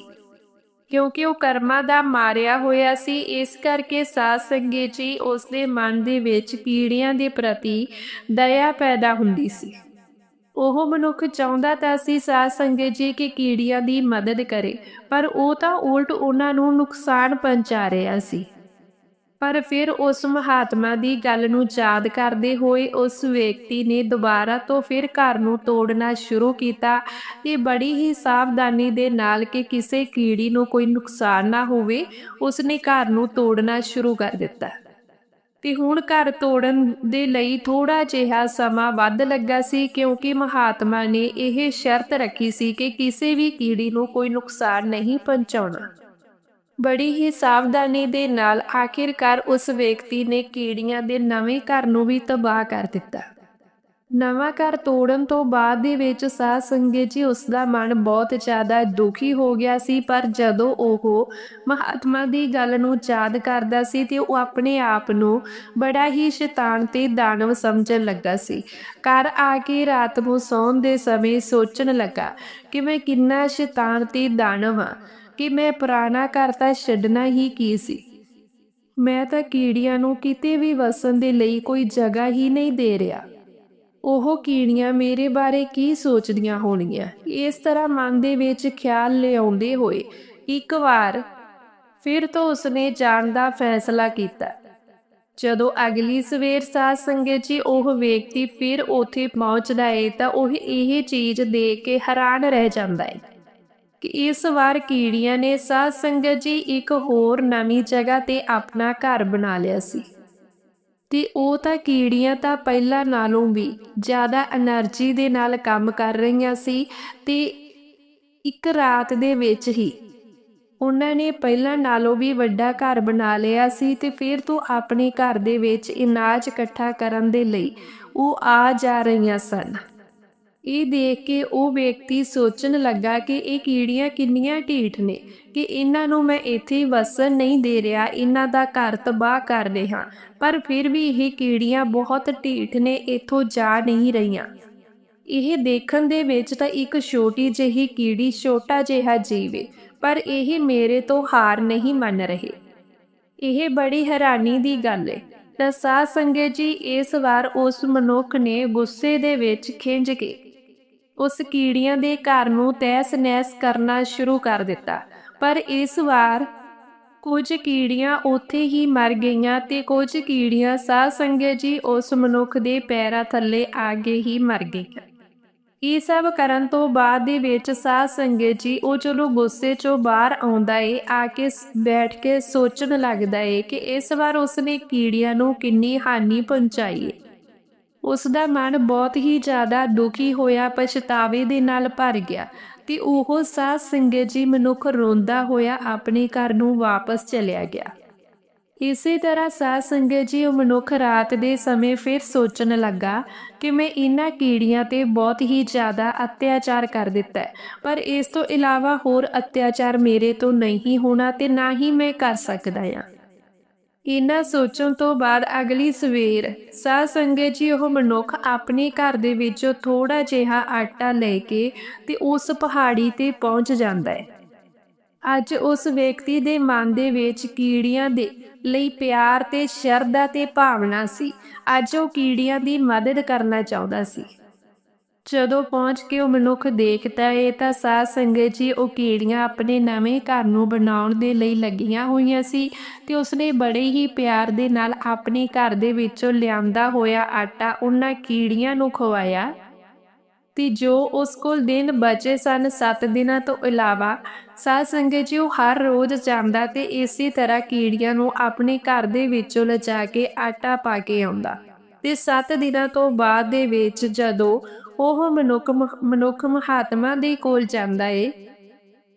ਕਿਉਂਕਿ ਉਹ ਕਰਮਾਂ ਦਾ ਮਾਰਿਆ ਹੋਇਆ ਸੀ, ਇਸ ਕਰਕੇ ਸਾਧ ਸੰਗਤ ਜੀ ਉਸ ਦੇ ਮਨ ਦੇ ਵਿੱਚ ਕੀੜਿਆਂ ਦੇ ਪ੍ਰਤੀ ਦਇਆ ਪੈਦਾ ਹੁੰਦੀ ਸੀ। ਉਹ ਮਨੁੱਖ ਚਾਹੁੰਦਾ ਤਾਂ ਸੀ ਸਾਧ ਸੰਗਤ ਜੀ ਕਿ ਕੀੜੀਆਂ ਦੀ ਮਦਦ ਕਰੇ, ਪਰ ਉਹ ਤਾਂ ਉਲਟ ਉਹਨਾਂ ਨੂੰ ਨੁਕਸਾਨ ਪਹੁੰਚਾ ਰਿਹਾ ਸੀ। ਪਰ ਫਿਰ ਉਸ ਮਹਾਤਮਾ ਦੀ ਗੱਲ ਨੂੰ ਯਾਦ ਕਰਦੇ ਹੋਏ ਉਸ ਵਿਅਕਤੀ ਨੇ ਦੁਬਾਰਾ ਤੋਂ ਫਿਰ ਘਰ ਨੂੰ ਤੋੜਨਾ ਸ਼ੁਰੂ ਕੀਤਾ। ਤੇ ਬੜੀ ਹੀ ਸਾਵਧਾਨੀ ਦੇ ਨਾਲ ਕਿ ਕਿਸੇ ਕੀੜੀ ਨੂੰ ਕੋਈ ਨੁਕਸਾਨ ਨਾ ਹੋਵੇ, ਉਸਨੇ ਘਰ ਨੂੰ ਤੋੜਨਾ ਸ਼ੁਰੂ ਕਰ ਦਿੱਤਾ। ਤੇ ਹੁਣ ਘਰ ਤੋੜਨ ਦੇ ਲਈ ਥੋੜਾ ਜਿਹਾ ਸਮਾਂ ਵੱਧ ਲੱਗਾ ਸੀ ਕਿਉਂਕਿ ਮਹਾਤਮਾ ਨੇ ਇਹ ਸ਼ਰਤ ਰੱਖੀ ਸੀ ਕਿ ਕਿਸੇ ਵੀ ਕੀੜੀ ਨੂੰ ਕੋਈ ਨੁਕਸਾਨ ਨਹੀਂ ਪਹੁੰਚਾਉਣਾ। ਬੜੀ ਹੀ ਸਾਵਧਾਨੀ ਦੇ ਨਾਲ ਆਖਿਰਕਾਰ ਉਸ ਵਿਅਕਤੀ ਨੇ ਕੀੜੀਆਂ ਦੇ ਨਵੇਂ ਘਰ ਨੂੰ ਵੀ ਤਬਾਹ ਕਰ ਦਿੱਤਾ। ਨਵਾਂ ਘਰ ਤੋੜਨ ਤੋਂ ਬਾਅਦ ਦੇ ਵਿੱਚ ਸਾਧ ਸੰਗਤ ਜੀ ਉਸ ਦਾ ਮਨ ਬਹੁਤ ਜ਼ਿਆਦਾ ਦੁਖੀ ਹੋ ਗਿਆ ਸੀ, ਪਰ ਜਦੋਂ ਉਹ ਮਹਾਤਮਾ ਦੀ ਗੱਲ ਨੂੰ ਯਾਦ ਕਰਦਾ ਸੀ ਤੇ ਉਹ ਆਪਣੇ ਆਪ ਨੂੰ ਬੜਾ ਹੀ ਸ਼ੈਤਾਨ ਤੇ ਦਾਨਵ ਸਮਝਣ ਲੱਗਾ ਸੀ। ਘਰ ਆ ਕੇ ਰਾਤ ਨੂੰ ਸੌਣ ਦੇ ਸਮੇਂ ਸੋਚਣ ਲੱਗਾ ਕਿ ਮੈਂ ਕਿੰਨਾ ਸ਼ੈਤਾਨ ਤੇ ਦਾਨਵ ਹਾਂ। ਕਿ ਮੈਂ ਪੁਰਾਣਾ ਘਰ ਤਾਂ ਛੱਡਣਾ ਹੀ ਕੀ ਸੀ? ਮੈਂ ਤਾਂ ਕੀੜੀਆਂ ਨੂੰ ਕਿਤੇ ਵੀ ਵਸਣ ਦੇ ਲਈ ਕੋਈ ਜਗ੍ਹਾ ਹੀ ਨਹੀਂ ਦੇ ਰਿਹਾ। ਉਹ ਕੀੜੀਆਂ ਮੇਰੇ ਬਾਰੇ ਕੀ ਸੋਚਦੀਆਂ ਹੋਣਗੀਆਂ? ਇਸ ਤਰ੍ਹਾਂ ਮਨ ਦੇ ਵਿੱਚ ਖਿਆਲ ਲਿਆਉਂਦੇ ਹੋਏ ਇੱਕ ਵਾਰ ਫਿਰ ਤੋਂ ਉਸਨੇ ਜਾਣ ਦਾ ਫੈਸਲਾ ਕੀਤਾ। ਜਦੋਂ ਅਗਲੀ ਸਵੇਰ ਸਾਧ ਸੰਗਤ ਜੀ ਉਹ ਵਿਅਕਤੀ ਫਿਰ ਉੱਥੇ ਪਹੁੰਚਦਾ ਹੈ ਤਾਂ ਉਹ ਇਹ ਚੀਜ਼ ਦੇਖ ਕੇ ਹੈਰਾਨ ਰਹਿ ਜਾਂਦਾ ਹੈ ਇਸ ਵਾਰ ਕੀੜੀਆਂ ਨੇ ਸਾਧ ਸੰਗਤ ਜੀ ਇੱਕ ਹੋਰ ਨਵੀਂ ਜਗ੍ਹਾ ਤੇ ਆਪਣਾ ਘਰ ਬਣਾ ਲਿਆ ਸੀ। ਤੇ ਉਹ ਤਾਂ ਕੀੜੀਆਂ ਤਾਂ ਪਹਿਲਾਂ ਨਾਲੋਂ ਵੀ ਜ਼ਿਆਦਾ એનર્ਜੀ ਦੇ ਨਾਲ ਕੰਮ ਕਰ ਰਹੀਆਂ ਸੀ ਤੇ ਇੱਕ ਰਾਤ ਦੇ ਵਿੱਚ ਹੀ ਉਹਨਾਂ ਨੇ ਪਹਿਲਾਂ ਨਾਲੋਂ ਵੀ ਵੱਡਾ ਘਰ ਬਣਾ ਲਿਆ ਸੀ ਤੇ ਫਿਰ ਤੋਂ ਆਪਣੇ ਘਰ ਦੇ ਵਿੱਚ ਇਨਾਜ ਇਕੱਠਾ ਕਰਨ ਦੇ ਲਈ ਉਹ ਆ ਜਾ ਰਹੀਆਂ ਸਨ। ਇਹ ਦੇਖ ਕੇ ਉਹ ਵਿਅਕਤੀ ਸੋਚਣ ਲੱਗਾ ਕਿ ਇਹ ਕੀੜੀਆਂ ਕਿੰਨੀਆਂ ਢੀਠ ਨੇ, ਕਿ ਇਹਨਾਂ ਨੂੰ ਮੈਂ ਇੱਥੇ ਵਸਣ ਨਹੀਂ ਦੇ ਰਿਹਾ, ਇਹਨਾਂ ਦਾ ਘਰ ਤਬਾਹ ਕਰ ਰਿਹਾ। ਪਰ ਫਿਰ ਵੀ ਇਹ ਕੀੜੀਆਂ ਬਹੁਤ ਢੀਠ ਨੇ, ਇੱਥੋਂ ਜਾ ਨਹੀਂ ਰਹੀਆਂ। ਇਹ ਦੇਖਣ ਦੇ ਵਿੱਚ ਤਾਂ ਇੱਕ ਛੋਟੀ ਜਿਹੀ ਕੀੜੀ ਛੋਟਾ ਜਿਹਾ ਜੀਵੇ, ਪਰ ਇਹ ਮੇਰੇ ਤੋਂ ਹਾਰ ਨਹੀਂ ਮੰਨ ਰਹੇ। ਇਹ ਬੜੀ ਹੈਰਾਨੀ ਦੀ ਗੱਲ ਹੈ ਤਾਂ ਸਾਧ ਸੰਗਤ ਜੀ ਇਸ ਵਾਰ ਉਸ ਮਨੁੱਖ ਨੇ ਗੁੱਸੇ ਦੇ ਵਿੱਚ ਖਿੰਝ ਕੇ ਉਸ ਕੀੜੀਆਂ ਦੇ ਘਰ ਨੂੰ ਤਹਿਸ ਨਹਿਸ ਕਰਨਾ ਸ਼ੁਰੂ ਕਰ ਦਿੱਤਾ। ਪਰ ਇਸ ਵਾਰ ਕੁਝ ਕੀੜੀਆਂ ਉੱਥੇ ਹੀ ਮਰ ਗਈਆਂ ਤੇ ਕੁਝ ਕੀੜੀਆਂ ਸਾਧ ਸੰਗਤ ਜੀ ਉਸ ਮਨੁੱਖ ਦੇ ਪੈਰਾਂ ਥੱਲੇ ਆ ਕੇ ਹੀ ਮਰ ਗਈਆਂ। ਇਹ ਸਭ ਕਰਨ ਤੋਂ ਬਾਅਦ ਦੇ ਵਿੱਚ ਸਾਧ ਸੰਗਤ ਜੀ ਉਹ ਚਲੋ ਗੁੱਸੇ ਚੋਂ ਬਾਹਰ ਆਉਂਦਾ ਏ, ਆ ਕੇ ਬੈਠ ਕੇ ਸੋਚਣ ਲੱਗਦਾ ਏ ਕਿ ਇਸ ਵਾਰ ਉਸਨੇ ਕੀੜੀਆਂ ਨੂੰ ਕਿੰਨੀ ਹਾਨੀ ਪਹੁੰਚਾਈ ਏ। ਉਸ ਦਾ ਮਨ ਬਹੁਤ ਹੀ ਜ਼ਿਆਦਾ ਦੁਖੀ ਹੋਇਆ, ਪਛਤਾਵੇ ਦੇ ਨਾਲ ਭਰ ਗਿਆ ਤੇ ਉਹ ਸਾਧ ਸੰਗਤ ਜੀ ਮਨੁੱਖ ਰੋਂਦਾ ਹੋਇਆ ਆਪਣੇ ਘਰ ਨੂੰ ਵਾਪਸ ਚਲਿਆ ਗਿਆ। ਇਸੇ ਤਰ੍ਹਾਂ ਸਾਧ ਸੰਗਤ ਜੀ ਉਹ ਮਨੁੱਖ ਰਾਤ ਦੇ ਸਮੇਂ ਫਿਰ ਸੋਚਣ ਲੱਗਾ ਕਿ ਮੈਂ ਇਹਨਾਂ ਕੀੜੀਆਂ ਤੇ ਬਹੁਤ ਹੀ ਜ਼ਿਆਦਾ ਅਤਿਆਚਾਰ ਕਰ ਦਿੱਤਾ ਪਰ ਇਸ ਤੋਂ ਇਲਾਵਾ ਹੋਰ ਅਤਿਆਚਾਰ ਮੇਰੇ ਤੋਂ ਨਹੀਂ ਹੋਣਾ ਤੇ ਨਾ ਹੀ ਮੈਂ ਕਰ ਸਕਦਾ ਹਾਂ। ਇਹਨਾਂ ਸੋਚਣ ਤੋਂ ਬਾਅਦ ਅਗਲੀ ਸਵੇਰ ਸਾਧ ਸੰਗਤ ਜੀ ਉਹ ਮਨੁੱਖ ਆਪਣੇ ਘਰ ਦੇ ਵਿੱਚੋਂ ਥੋੜਾ ਜਿਹਾ ਆਟਾ ਲੈ ਕੇ ਤੇ ਉਸ ਪਹਾੜੀ ਤੇ ਪਹੁੰਚ ਜਾਂਦਾ ਹੈ। ਅੱਜ ਉਸ ਵਿਅਕਤੀ ਦੇ ਮਨ ਦੇ ਵਿੱਚ ਕੀੜੀਆਂ ਦੇ ਲਈ ਪਿਆਰ ਤੇ ਸ਼ਰਧਾ ਤੇ ਭਾਵਨਾ ਸੀ। ਅੱਜ ਉਹ ਕੀੜੀਆਂ ਦੀ ਮਦਦ ਕਰਨਾ ਚਾਹੁੰਦਾ ਸੀ। ਜਦੋਂ ਪਹੁੰਚ ਕੇ ਉਹ ਮਨੁੱਖ ਦੇਖਦਾ ਏ ਤਾਂ ਸਾਧ ਸੰਗਤ ਜੀ ਉਹ ਕੀੜੀਆਂ ਆਪਣੇ ਨਵੇਂ ਘਰ ਨੂੰ ਬਣਾਉਣ ਦੇ ਲਈ ਲੱਗੀਆਂ ਹੋਈਆਂ ਸੀ ਤੇ ਉਸਨੇ ਬੜੇ ਹੀ ਪਿਆਰ ਦੇ ਨਾਲ ਆਪਣੇ ਘਰ ਦੇ ਵਿੱਚੋਂ ਲਿਆਂਦਾ ਹੋਇਆ ਆਟਾ ਉਹਨਾਂ ਕੀੜੀਆਂ ਨੂੰ ਖਵਾਇਆ। ਤੇ ਜੋ ਉਸ ਕੋਲ ਦਿਨ ਬਚੇ ਸਨ 7 ਦਿਨਾਂ ਤੋਂ ਇਲਾਵਾ, ਸਾਧ ਸੰਗਤ ਜੀ ਉਹ ਹਰ ਰੋਜ਼ ਜਾਂਦਾ ਤੇ ਇਸੇ ਤਰ੍ਹਾਂ ਕੀੜੀਆਂ ਨੂੰ ਆਪਣੇ ਘਰ ਦੇ ਵਿੱਚੋਂ ਲਿਜਾ ਕੇ ਆਟਾ ਪਾ ਕੇ ਆਉਂਦਾ। ਤੇ 7 ਦਿਨਾਂ ਤੋਂ ਬਾਅਦ ਦੇ ਵਿੱਚ ਜਦੋਂ ਉਹ ਮਨੁੱਖ ਮਨੁੱਖ ਮਹਾਤਮਾ ਦੇ ਕੋਲ ਜਾਂਦਾ ਏ।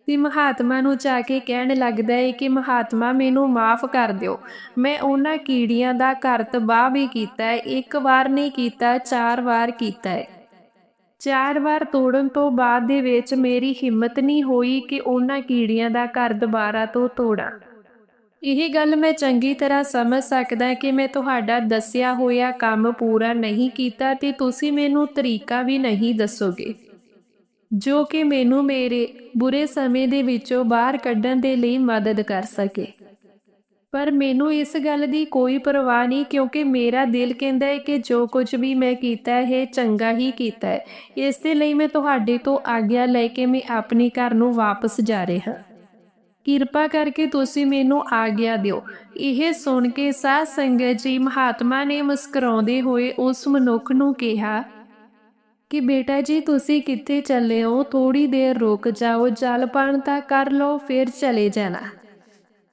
ਤੇ ਮਹਾਤਮਾ ਨੂੰ ਜਾ ਕੇ ਕਹਿਣ ਲੱਗਦਾ ਏ ਕਿ ਮਹਾਤਮਾ ਮੈਨੂੰ ਮਾਫ ਕਰ ਦਿਓ। ਮੈਂ ਉਹਨਾਂ ਕੀੜੀਆਂ ਦਾ ਘਰ ਤਬਾਹ ਵੀ ਕੀਤਾ ਹੈ ਇੱਕ ਵਾਰ ਨਹੀਂ ਕੀਤਾ, ਚਾਰ ਵਾਰ ਕੀਤਾ ਹੈ ਚਾਰ ਵਾਰ ਤੋੜਨ ਤੋਂ ਬਾਅਦ ਦੇ ਵਿੱਚ ਮੇਰੀ ਹਿੰਮਤ ਨਹੀਂ ਹੋਈ ਕਿ ਉਹਨਾਂ ਕੀੜੀਆਂ ਦਾ ਘਰ ਦੁਬਾਰਾ ਤੋਂ ਤੋੜਾਂ। ਇਹ ਗੱਲ ਮੈਂ ਚੰਗੀ ਤਰ੍ਹਾਂ ਸਮਝ ਸਕਦਾ ਕਿ ਮੈਂ ਤੁਹਾਡਾ ਦੱਸਿਆ ਹੋਇਆ ਕੰਮ ਪੂਰਾ ਨਹੀਂ ਕੀਤਾ ਤੇ ਤੁਸੀਂ ਮੈਨੂੰ ਤਰੀਕਾ ਵੀ ਨਹੀਂ ਦੱਸੋਗੇ। ਜੋ ਕਿ ਮੈਨੂੰ ਮੇਰੇ ਬੁਰੇ ਸਮੇਂ ਦੇ ਵਿੱਚੋਂ ਬਾਹਰ ਕੱਢਣ ਦੇ ਲਈ ਮਦਦ ਕਰ ਸਕੇ। ਪਰ ਮੈਨੂੰ ਇਸ ਗੱਲ ਦੀ ਕੋਈ ਪਰਵਾਹ ਨਹੀਂ ਕਿਉਂਕਿ ਮੇਰਾ ਦਿਲ ਕਹਿੰਦਾ ਹੈ ਕਿ ਜੋ ਕੁਝ ਵੀ ਮੈਂ ਕੀਤਾ ਹੈ, ਇਹ ਚੰਗਾ ਹੀ ਕੀਤਾ ਹੈ। ਇਸ ਦੇ ਲਈ ਮੈਂ ਤੁਹਾਡੇ ਤੋਂ ਆਗਿਆ ਲੈ ਕੇ ਮੈਂ ਆਪਣੇ ਘਰ ਨੂੰ ਵਾਪਸ ਜਾ ਰਿਹਾ ਕਿਰਪਾ ਕਰਕੇ ਤੁਸੀਂ ਮੈਨੂੰ ਆਗਿਆ ਦਿਓ। ਇਹ ਸੁਣ ਕੇ ਸਾਧ ਸੰਗਤ ਜੀ ਮਹਾਤਮਾ ਨੇ ਮੁਸਕਰਾਉਂਦੇ ਹੋਏ ਉਸ ਮਨੁੱਖ ਨੂੰ ਕਿਹਾ, ਕਿ ਬੇਟਾ ਜੀ, ਤੁਸੀਂ ਕਿੱਥੇ ਚੱਲੇ ਹੋ? ਥੋੜੀ ਦੇਰ ਰੁਕ ਜਾਓ, ਜਲ ਪਾਣ ਤਾਂ ਕਰ ਲਓ, ਫਿਰ ਚਲੇ ਜਾਣਾ।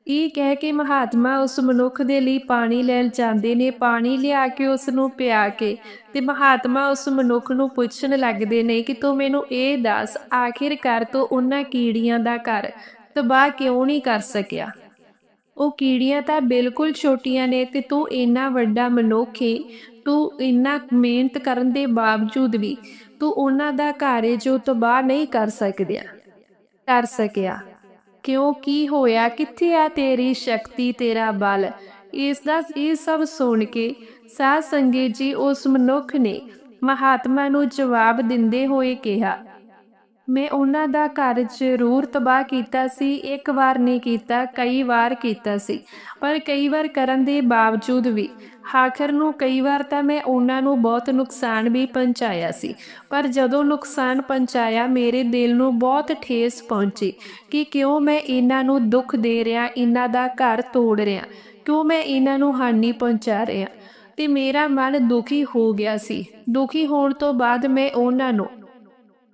ਇਹ ਕਹਿ ਕੇ ਮਹਾਤਮਾ ਉਸ ਮਨੁੱਖ ਦੇ ਲਈ ਪਾਣੀ ਲੈਣ ਜਾਂਦੇ ਨੇ। ਪਾਣੀ ਲਿਆ ਕੇ ਉਸ ਨੂੰ ਪਿਆ ਕੇ ਤੇ ਮਹਾਤਮਾ ਉਸ ਮਨੁੱਖ ਨੂੰ ਪੁੱਛਣ ਲੱਗਦੇ ਨੇ ਕਿ ਤੂੰ ਮੈਨੂੰ ਇਹ ਦੱਸ, ਆਖਿਰਕਾਰ ਤੂੰ ਉਹਨਾਂ ਕੀੜੀਆਂ ਦਾ ਘਰ ਤਬਾਹ ਕਿਉਂ ਨਹੀਂ ਕਰ ਸਕਿਆ? ਉਹ ਕੀੜੀਆਂ ਤਾਂ ਬਿਲਕੁਲ ਛੋਟੀਆਂ ਨੇ ਤੇ ਤੂੰ ਇੰਨਾ ਵੱਡਾ ਮਨੁੱਖ ਏ, ਤੂੰ ਇੰਨਾ ਮਿਹਨਤ ਕਰਨ ਦੇ ਬਾਵਜੂਦ ਵੀ ਤੂੰ ਉਹਨਾਂ ਦਾ ਘਰ ਜੋ ਤਬਾਹ ਨਹੀਂ ਕਰ ਸਕਦਿਆ, ਕਰ ਸਕਿਆ। ਕਿਉਂ, ਕੀ ਹੋਇਆ? ਕਿੱਥੇ ਆ ਤੇਰੀ ਸ਼ਕਤੀ, ਤੇਰਾ ਬਲ? ਇਸ ਦਾ, ਇਹ ਸਭ ਸੁਣ ਕੇ ਸਾਧ ਸੰਗਤ ਜੀ ਉਸ ਮਨੁੱਖ ਨੇ ਮਹਾਤਮਾ ਨੂੰ ਜਵਾਬ ਦਿੰਦੇ ਹੋਏ ਕਿਹਾ ਮੈਂ ਉਹਨਾਂ ਦਾ ਘਰ ਜ਼ਰੂਰ ਤਬਾਹ ਕੀਤਾ ਸੀ, ਇੱਕ ਵਾਰ ਨਹੀਂ ਕੀਤਾ, ਕਈ ਵਾਰ ਕੀਤਾ ਸੀ, ਪਰ ਕਈ ਵਾਰ ਕਰਨ ਦੇ ਬਾਵਜੂਦ ਵੀ। ਆਖਰ ਨੂੰ ਕਈ ਵਾਰ ਤਾਂ ਮੈਂ ਉਹਨਾਂ ਨੂੰ ਬਹੁਤ ਨੁਕਸਾਨ ਵੀ ਪਹੁੰਚਾਇਆ ਸੀ, ਪਰ ਜਦੋਂ ਨੁਕਸਾਨ ਪਹੁੰਚਾਇਆ, ਮੇਰੇ ਦਿਲ ਨੂੰ ਬਹੁਤ ਠੇਸ ਪਹੁੰਚੀ ਕਿ ਕਿਉਂ ਮੈਂ ਇਹਨਾਂ ਨੂੰ ਦੁੱਖ ਦੇ ਰਿਹਾ, ਇਹਨਾਂ ਦਾ ਘਰ ਤੋੜ ਰਿਹਾ, ਕਿਉਂ ਮੈਂ ਇਹਨਾਂ ਨੂੰ ਹਾਨੀ ਪਹੁੰਚਾ ਰਿਹਾ। ਤੇ ਮੇਰਾ ਮਨ ਦੁਖੀ ਹੋ ਗਿਆ ਸੀ। ਦੁਖੀ ਹੋਣ ਤੋਂ ਬਾਅਦ ਮੈਂ ਉਹਨਾਂ ਨੂੰ